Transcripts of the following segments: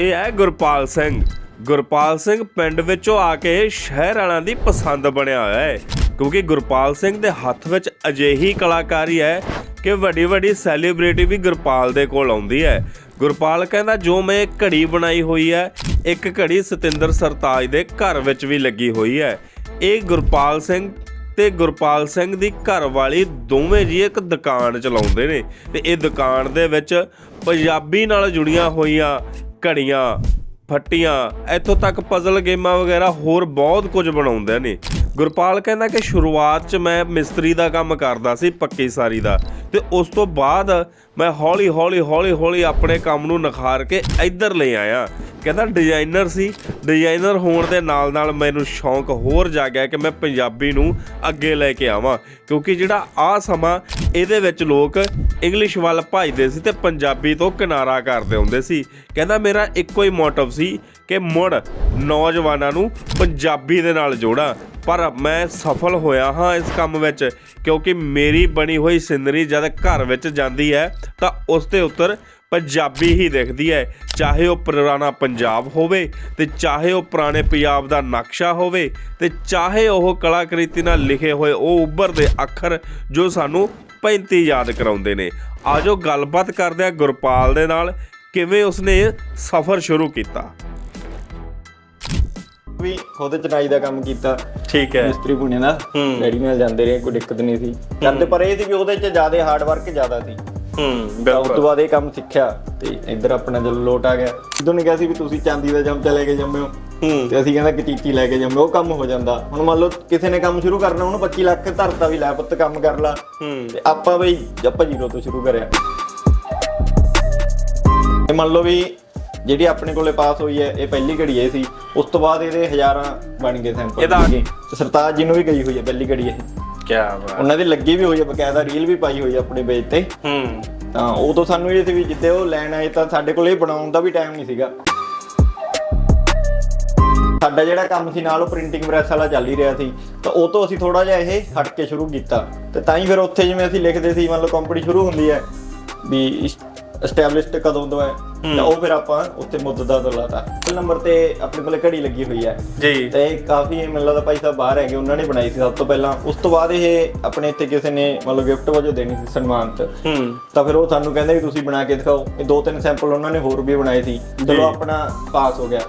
ਇਹ ਹੈ ਗੁਰਪਾਲ ਸਿੰਘ। ਗੁਰਪਾਲ ਸਿੰਘ ਪਿੰਡ ਵਿੱਚੋਂ ਆ ਕੇ ਸ਼ਹਿਰ ਵਾਲਿਆਂ ਦੀ ਪਸੰਦ ਬਣਿਆ ਹੋਇਆ ਹੈ। ਕਿਉਂਕਿ ਗੁਰਪਾਲ ਸਿੰਘ ਦੇ ਹੱਥ ਵਿੱਚ ਅਜਿਹੀ ਕਲਾਕਾਰੀ ਹੈ ਕਿ ਵੱਡੀ ਵੱਡੀ ਸੈਲੀਬ੍ਰਿਟੀ ਵੀ ਗੁਰਪਾਲ ਦੇ ਕੋਲ ਆਉਂਦੀ ਹੈ। ਗੁਰਪਾਲ ਕਹਿੰਦਾ, ਜੋ ਮੈਂ ਇਹ ਘੜੀ ਬਣਾਈ ਹੋਈ ਹੈ, ਇੱਕ ਘੜੀ ਸਤਿੰਦਰ ਸਰਤਾਜ ਦੇ ਘਰ ਵਿੱਚ ਵੀ ਲੱਗੀ ਹੋਈ ਹੈ। ਇਹ ਗੁਰਪਾਲ ਸਿੰਘ ਤੇ ਗੁਰਪਾਲ ਸਿੰਘ ਦੀ ਘਰ ਵਾਲੀ ਦੋਵੇਂ ਜੀ ਇੱਕ ਦੁਕਾਨ ਚਲਾਉਂਦੇ ਨੇ ਤੇ ਇਹ ਦੁਕਾਨ ਦੇ ਵਿੱਚ ਪੰਜਾਬੀ ਨਾਲ ਜੁੜੀਆਂ ਹੋਈਆਂ ਘੜੀਆਂ ਫੱਟੀਆਂ ਇੱਥੋਂ ਤੱਕ ਪਜ਼ਲ ਗੇਮਾਂ ਵਗੈਰਾ ਹੋਰ ਬਹੁਤ ਕੁਝ ਬਣਾਉਂਦੇ ਨੇ। ਗੁਰਪਾਲ ਕਹਿੰਦਾ ਕਿ ਸ਼ੁਰੂਆਤ 'ਚ ਮੈਂ ਮਿਸਤਰੀ ਦਾ ਕੰਮ ਕਰਦਾ ਸੀ, ਪੱਕੀ ਸਾਰੀ ਦਾ। ਤੇ ਉਸ ਤੋਂ ਬਾਅਦ ਮੈਂ ਹੌਲੀ ਹੌਲੀ ਹੌਲੀ ਹੌਲੀ ਆਪਣੇ ਕੰਮ ਨੂੰ ਨਿਖਾਰ ਕੇ ਇੱਧਰ ਲੈ ਆਇਆ। ਕਹਿੰਦਾ ਡਿਜ਼ਾਈਨਰ ਸੀ। ਡਿਜ਼ਾਈਨਰ ਹੋਣ ਦੇ ਨਾਲ ਨਾਲ ਮੈਨੂੰ ਸ਼ੌਂਕ ਹੋਰ ਜਾਗਿਆ ਕਿ ਮੈਂ ਪੰਜਾਬੀ ਨੂੰ ਅੱਗੇ ਲੈ ਕੇ ਆਵਾਂ। ਕਿਉਂਕਿ ਜਿਹੜਾ ਆ ਸਮਾਂ, ਇਹਦੇ ਵਿੱਚ ਲੋਕ ਇੰਗਲਿਸ਼ ਵੱਲ ਭੱਜਦੇ ਸੀ ਤੇ ਪੰਜਾਬੀ ਤੋਂ ਕਿਨਾਰਾ ਕਰਦੇ ਹੁੰਦੇ ਸੀ। ਕਹਿੰਦਾ ਮੇਰਾ ਇੱਕੋ ਹੀ ਮੋਟਿਵ ਸੀ ਕਿ ਮੁੜ ਨੌਜਵਾਨਾਂ ਨੂੰ ਪੰਜਾਬੀ ਦੇ ਨਾਲ ਜੋੜਾਂ। ਪਰ ਮੈਂ ਸਫਲ ਹੋਇਆ ਹਾਂ ਇਸ ਕੰਮ ਵਿੱਚ, ਕਿਉਂਕਿ ਮੇਰੀ ਬਣੀ ਹੋਈ ਸਿੰਦਰੀ ਜਦ ਘਰ ਵਿੱਚ ਜਾਂਦੀ ਹੈ, ਤਾਂ ਉਸ ਦੇ ਉੱਤਰ ਪੰਜਾਬੀ ਹੀ ਦਿਖਦੀ ਹੈ। ਚਾਹੇ ਉਹ ਪੁਰਾਣਾ ਪੰਜਾਬ ਹੋਵੇ, ਤੇ ਚਾਹੇ ਉਹ ਪੁਰਾਣੇ ਪੰਜਾਬ ਦਾ ਨਕਸ਼ਾ ਹੋਵੇ, ਤੇ ਚਾਹੇ ਉਹ ਕਲਾਕ੍ਰਿਤੀ ਨਾਲ ਲਿਖੇ ਹੋਏ ਉਹ ਉੱਭਰਦੇ ਅੱਖਰ ਜੋ ਸਾਨੂੰ 35 ਯਾਦ ਕਰਾਉਂਦੇ ਨੇ। ਆਜੋ ਗੱਲਬਾਤ ਕਰਦੇ ਆ ਗੁਰਪਾਲ ਦੇ ਨਾਲ, ਕਿਵੇਂ ਉਸਨੇ ਸਫ਼ਰ ਸ਼ੁਰੂ ਕੀਤਾ। ਵੀ ਖੁਦ ਚਨਾਈ ਦਾ ਕੰਮ ਕੀਤਾ। ਠੀਕ ਹੈ। ਮਿਸਤਰੀ ਪੁਣੇ ਦਾ ਰੈਡੀ ਮਿਲ ਜਾਂਦੇ ਰਹੇ ਕੋਈ ਦਿੱਕਤ ਨਹੀਂ ਸੀ। ਕਰਦੇ ਪਰ ਇਹ ਸੀ ਵੀ ਉਹਦੇ ਚ ਜ਼ਿਆਦਾ ਹਾਰਡ ਵਰਕ ਜ਼ਿਆਦਾ ਸੀ। ਹੂੰ ਤਾਂ ਉਸ ਤੋਂ ਬਾਅਦ ਇਹ ਕੰਮ ਸਿੱਖਿਆ ਤੇ ਇੱਧਰ ਆਪਣਾ ਜਦੋਂ ਲੋਟ ਆ ਗਿਆ। ਜਦੋਂ ਨੇ ਕਿਹਾ ਸੀ ਵੀ ਤੁਸੀਂ ਚਾਂਦੀ ਦਾ ਜੰਮ ਲੈ ਕੇ ਜੰਮੇ ਹੋ। ਤੇ ਅਸੀਂ ਕਹਿੰਦਾ ਕਿ ਚੀਚੀ ਲੈ ਕੇ ਜੰਮੇ ਉਹ ਕੰਮ ਹੋ ਜਾਂਦਾ। ਹੁਣ ਮੰਨ ਲਓ ਕਿਸੇ ਨੇ ਕੰਮ ਸ਼ੁਰੂ ਕਰਨਾ ਉਹਨੂੰ 25 ਲੱਖ ਧਰਤਾ ਵੀ ਲੈ ਪੁੱਤ ਕੰਮ ਕਰ ਲਾ। ਹੂੰ। ਤੇ ਆਪਾਂ ਬਈ ਆਪਾਂ ਜ਼ੀਰੋ ਤੋਂ ਸ਼ੁਰੂ ਕਰਿਆ। ਇਹ ਮੰਨ ਲਓ ਵੀ ਜਿਹੜੀ ਆਪਣੇ ਕੋਲੇ ਪਾਸ ਹੋਈ ਹੈ ਇਹ ਪਹਿਲੀ ਘੜੀ ਇਹ ਸੀ। ਉਸ ਤੋਂ ਬਾਅਦ ਇਹਦੇ ਹਜ਼ਾਰਾਂ ਬਣ ਗਏ ਸੈਂਪਲ ਇਹਦਾ- ਤੇ ਸਰਤਾਜ ਜੀ ਨੂੰ ਵੀ ਗਈ ਹੋਈ ਹੈ ਪਹਿਲੀ ਘੜੀ ਇਹ। ਕੀ ਬਾਤ। ਉਹਨਾਂ ਦੀ ਲੱਗੀ ਵੀ ਹੋਈ ਹੈ ਬਕਾਇਦਾ ਰੀਲ ਵੀ ਪਾਈ ਹੋਈ ਹੈ ਆਪਣੇ ਪੇਜ ਤੇ। ਹੂੰ। ਤਾਂ ਉਦੋਂ ਸਾਨੂੰ ਇਹ ਸੀ ਵੀ ਜਿੱਦੇ ਉਹ ਲੈਣ ਆਏ ਤਾਂ ਸਾਡੇ ਕੋਲ ਇਹ ਬਣਾਉਣ ਦਾ ਵੀ ਟਾਈਮ ਨਹੀਂ ਸੀਗਾ। ਸਾਡਾ ਜਿਹੜਾ ਕੰਮ ਸੀ ਨਾਲ ਉਹ ਪ੍ਰਿੰਟਿੰਗ ਪ੍ਰੈਸ ਵਾਲਾ ਚੱਲ ਹੀ ਰਿਹਾ ਸੀ। ਤਾਂ ਉਹ ਤੋਂ ਅਸੀਂ ਥੋੜਾ ਜਿਹਾ ਇਹ ਹਟ ਕੇ ਸ਼ੁਰੂ ਕੀਤਾ। ਤੇ ਤਾਂ ਹੀ ਫਿਰ ਉੱਥੇ ਜਿਵੇਂ ਅਸੀਂ ਲਿਖਦੇ ਸੀ ਮੰਨ ਲਓ ਕੰਪਨੀ ਸ਼ੁਰੂ ਹੁੰਦੀ ਹੈ ਵੀ ਐਸਟੈਬਲਿਸ਼ਡ ਕਦੋਂ ਤੋਂ ਹੈ? ਤਾਂ ਉਹ ਫਿਰ ਆਪਾਂ ਉੱਥੇ ਮੁੱਦਦਾ ਤੋਂ ਲਾਤਾ। ਪਹਿਲੇ ਨੰਬਰ ਤੇ ਆਪਣੇ ਕੋਲੇ ਘੜੀ ਲੱਗੀ ਹੋਈ ਹੈ। ਜੀ। ਤੇ ਕਾਫੀ ਮੈਨੂੰ ਲੱਗਦਾ ਭਾਈ ਸਾਹਿਬ ਬਾਹਰ ਹੈਗੇ ਉਹਨਾਂ ਨੇ ਬਣਾਈ ਸੀ ਸਭ ਤੋਂ ਪਹਿਲਾਂ। ਉਸ ਤੋਂ ਬਾਅਦ ਇਹ ਆਪਣੇ ਇੱਥੇ ਕਿਸੇ ਨੇ ਮਤਲਬ ਗਿਫਟ ਵਜੋਂ ਦੇਣੀ ਸੀ ਸਨਮਾਨਤ ਹੂੰ। ਤਾਂ ਫਿਰ ਉਹ ਸਾਨੂੰ ਕਹਿੰਦੇ ਵੀ ਤੁਸੀਂ ਬਣਾ ਕੇ ਦਿਖਾਓ। ਇਹ ਦੋ ਤਿੰਨ ਸੈਂਪਲ ਉਹਨਾਂ ਨੇ ਹੋਰ ਵੀ ਬਣਾਏ ਸੀ। ਚਲੋ ਆਪਣਾ ਪਾਸ ਹੋ ਗਿਆ।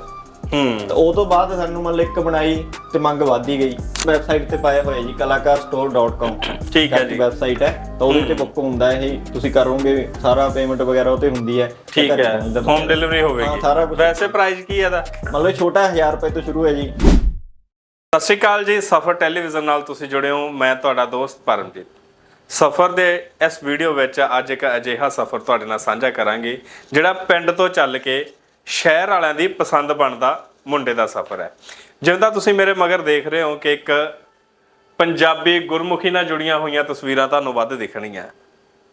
ਤਾਂ ਉਹ ਤੋਂ ਬਾਅਦ ਸਾਨੂੰ ਮਤਲਬ ਇੱਕ ਬਣਾਈ ਤੇ ਮੰਗ ਵਧਦੀ ਗਈ। ਵੈਬਸਾਈਟ ਤੇ ਪਾਇਆ ਹੋਇਆ ਜੀ ਕਲਾਕਾਰਸਟੋਰ.com ਠੀਕ ਹੈ ਜੀ। ਵੈਬਸਾਈਟ ਹੈ ਤਾਂ ਉਹਦੇ ਤੇ ਬੁੱਕ ਹੁੰਦਾ ਇਹ ਤੁਸੀਂ ਕਰੋਗੇ ਸਾਰਾ ਪੇਮੈਂਟ ਵਗੈਰਾ ਉਹ ਤੇ ਹੁੰਦੀ ਹੈ। ਠੀਕ ਹੈ ਹੋਮ ਡਿਲੀਵਰੀ ਹੋਵੇਗੀ ਸਾਰਾ। ਵੈਸੇ ਪ੍ਰਾਈਸ ਕੀ ਹੈ ਦਾ ਮਤਲਬ ਛੋਟਾ 1000 ਰੁਪਏ ਤੋਂ ਸ਼ੁਰੂ ਹੈ ਜੀ। ਸਤਿ ਸ਼੍ਰੀ ਅਕਾਲ ਜੀ ਸਫਰ ਟੈਲੀਵਿਜ਼ਨ ਨਾਲ ਤੁਸੀਂ ਜੁੜੇ ਹੋ। ਮੈਂ ਤੁਹਾਡਾ ਦੋਸਤ ਪਰਮਜੀਤ। ਸਫਰ ਦੇ ਇਸ ਵੀਡੀਓ ਵਿੱਚ ਅੱਜ ਇੱਕ ਅਜਿਹਾ ਸਫਰ ਤੁਹਾਡੇ ਨਾਲ ਸਾਂਝਾ ਕਰਾਂਗੇ ਜਿਹੜਾ ਪਿੰਡ ਤੋਂ ਚੱਲ ਕੇ ਸ਼ਹਿਰ ਵਾਲਿਆਂ ਦੀ ਪਸੰਦ ਬਣਦਾ ਮੁੰਡੇ ਦਾ ਸਫਰ ਹੈ। ਜਿਵੇਂ ਤੁਸੀਂ ਮੇਰੇ ਮਗਰ ਦੇਖ ਰਹੇ ਹੋ ਕਿ ਇੱਕ ਪੰਜਾਬੀ ਗੁਰਮੁਖੀ ਨਾਲ ਜੁੜੀਆਂ ਹੋਈਆਂ ਤਸਵੀਰਾਂ ਤੁਹਾਨੂੰ ਵੱਧ ਦਿਖਣਗੀਆਂ।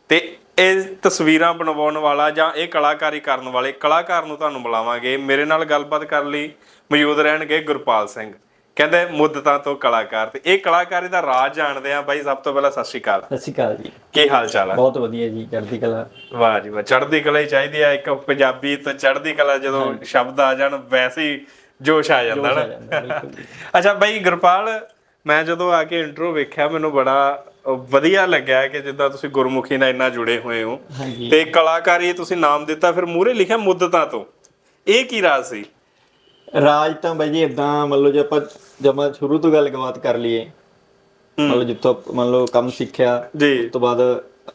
ਤੇ ਇਹ ਤਸਵੀਰਾਂ ਬਣਵਾਉਣ ਵਾਲਾ ਜਾਂ ਇਹ ਕਲਾਕਾਰੀ ਕਰਨ ਵਾਲੇ ਕਲਾਕਾਰ ਨੂੰ ਤੁਹਾਨੂੰ ਬੁਲਾਵਾਂਗੇ। ਮੇਰੇ ਨਾਲ ਗੱਲਬਾਤ ਕਰਨ ਲਈ ਮੌਜੂਦ ਰਹਿਣਗੇ ਗੁਰਪਾਲ ਸਿੰਘ। ਕਹਿੰਦੇ ਮੁੱਦਤਾਂ ਤੋਂ ਕਲਾਕਾਰ ਤੇ। ਇਹ ਕਲਾਕਾਰੀ ਦਾ ਰਾਜ ਜਾਣਦੇ ਆ। ਬਾਈ ਸਭ ਤੋਂ ਪਹਿਲਾਂ ਸਤਿ ਸ਼੍ਰੀ ਅਕਾਲ। ਸਤਿ ਸ਼੍ਰੀ ਅਕਾਲ ਜੀ। ਕੀ ਹਾਲ ਚਾਲ ਬਹੁਤ ਵਧੀਆ ਜੀ ਚੜ੍ਹਦੀ ਕਲਾ। ਵਾਹ ਜੀ ਵਾਹ। ਚੜ੍ਹਦੀ ਕਲਾ ਹੀ ਚਾਹੀਦੀ ਆ। ਇੱਕ ਪੰਜਾਬੀ ਤੋਂ ਚੜ੍ਹਦੀ ਕਲਾ ਜਦੋਂ ਸ਼ਬਦ ਆ ਜਾਣ ਵੈਸੇ ਹੀ ਜੋਸ਼ ਆ ਜਾਂਦਾ ਨਾ। ਅੱਛਾ ਬਾਈ ਗੁਰਪਾਲ ਮੈਂ ਜਦੋਂ ਆ ਕੇ ਇੰਟਰੋ ਵੇਖਿਆ ਮੈਨੂੰ ਬੜਾ ਵਧੀਆ ਲੱਗਿਆ ਕਿ ਜਿੱਦਾਂ ਤੁਸੀਂ ਗੁਰਮੁਖੀ ਨਾਲ ਇੰਨਾ ਜੁੜੇ ਹੋਏ ਹੋ। ਤੇ ਕਲਾਕਾਰੀ ਤੁਸੀਂ ਨਾਮ ਦਿੱਤਾ ਫਿਰ ਮੂਰੇ ਲਿਖਿਆ ਮੁੱਦਤਾਂ ਤੋਂ। ਇਹ ਕੀ ਰਾਜ ਸੀ? ਰਾਜ ਤਾਂ ਬਾਈ ਜੀ ਇਦਾਂ ਮੰਨ ਲਓ ਜੇ ਆਪਾਂ ਜਮਾ ਸ਼ੁਰੂ ਤੋਂ ਗੱਲਬਾਤ ਕਰ ਲਈਏ ਮੰਨ ਲਓ ਜਿੱਥੋਂ ਮੰਨ ਲਓ ਕੰਮ ਸਿੱਖਿਆ ਜੀ। ਉਸ ਤੋਂ ਬਾਅਦ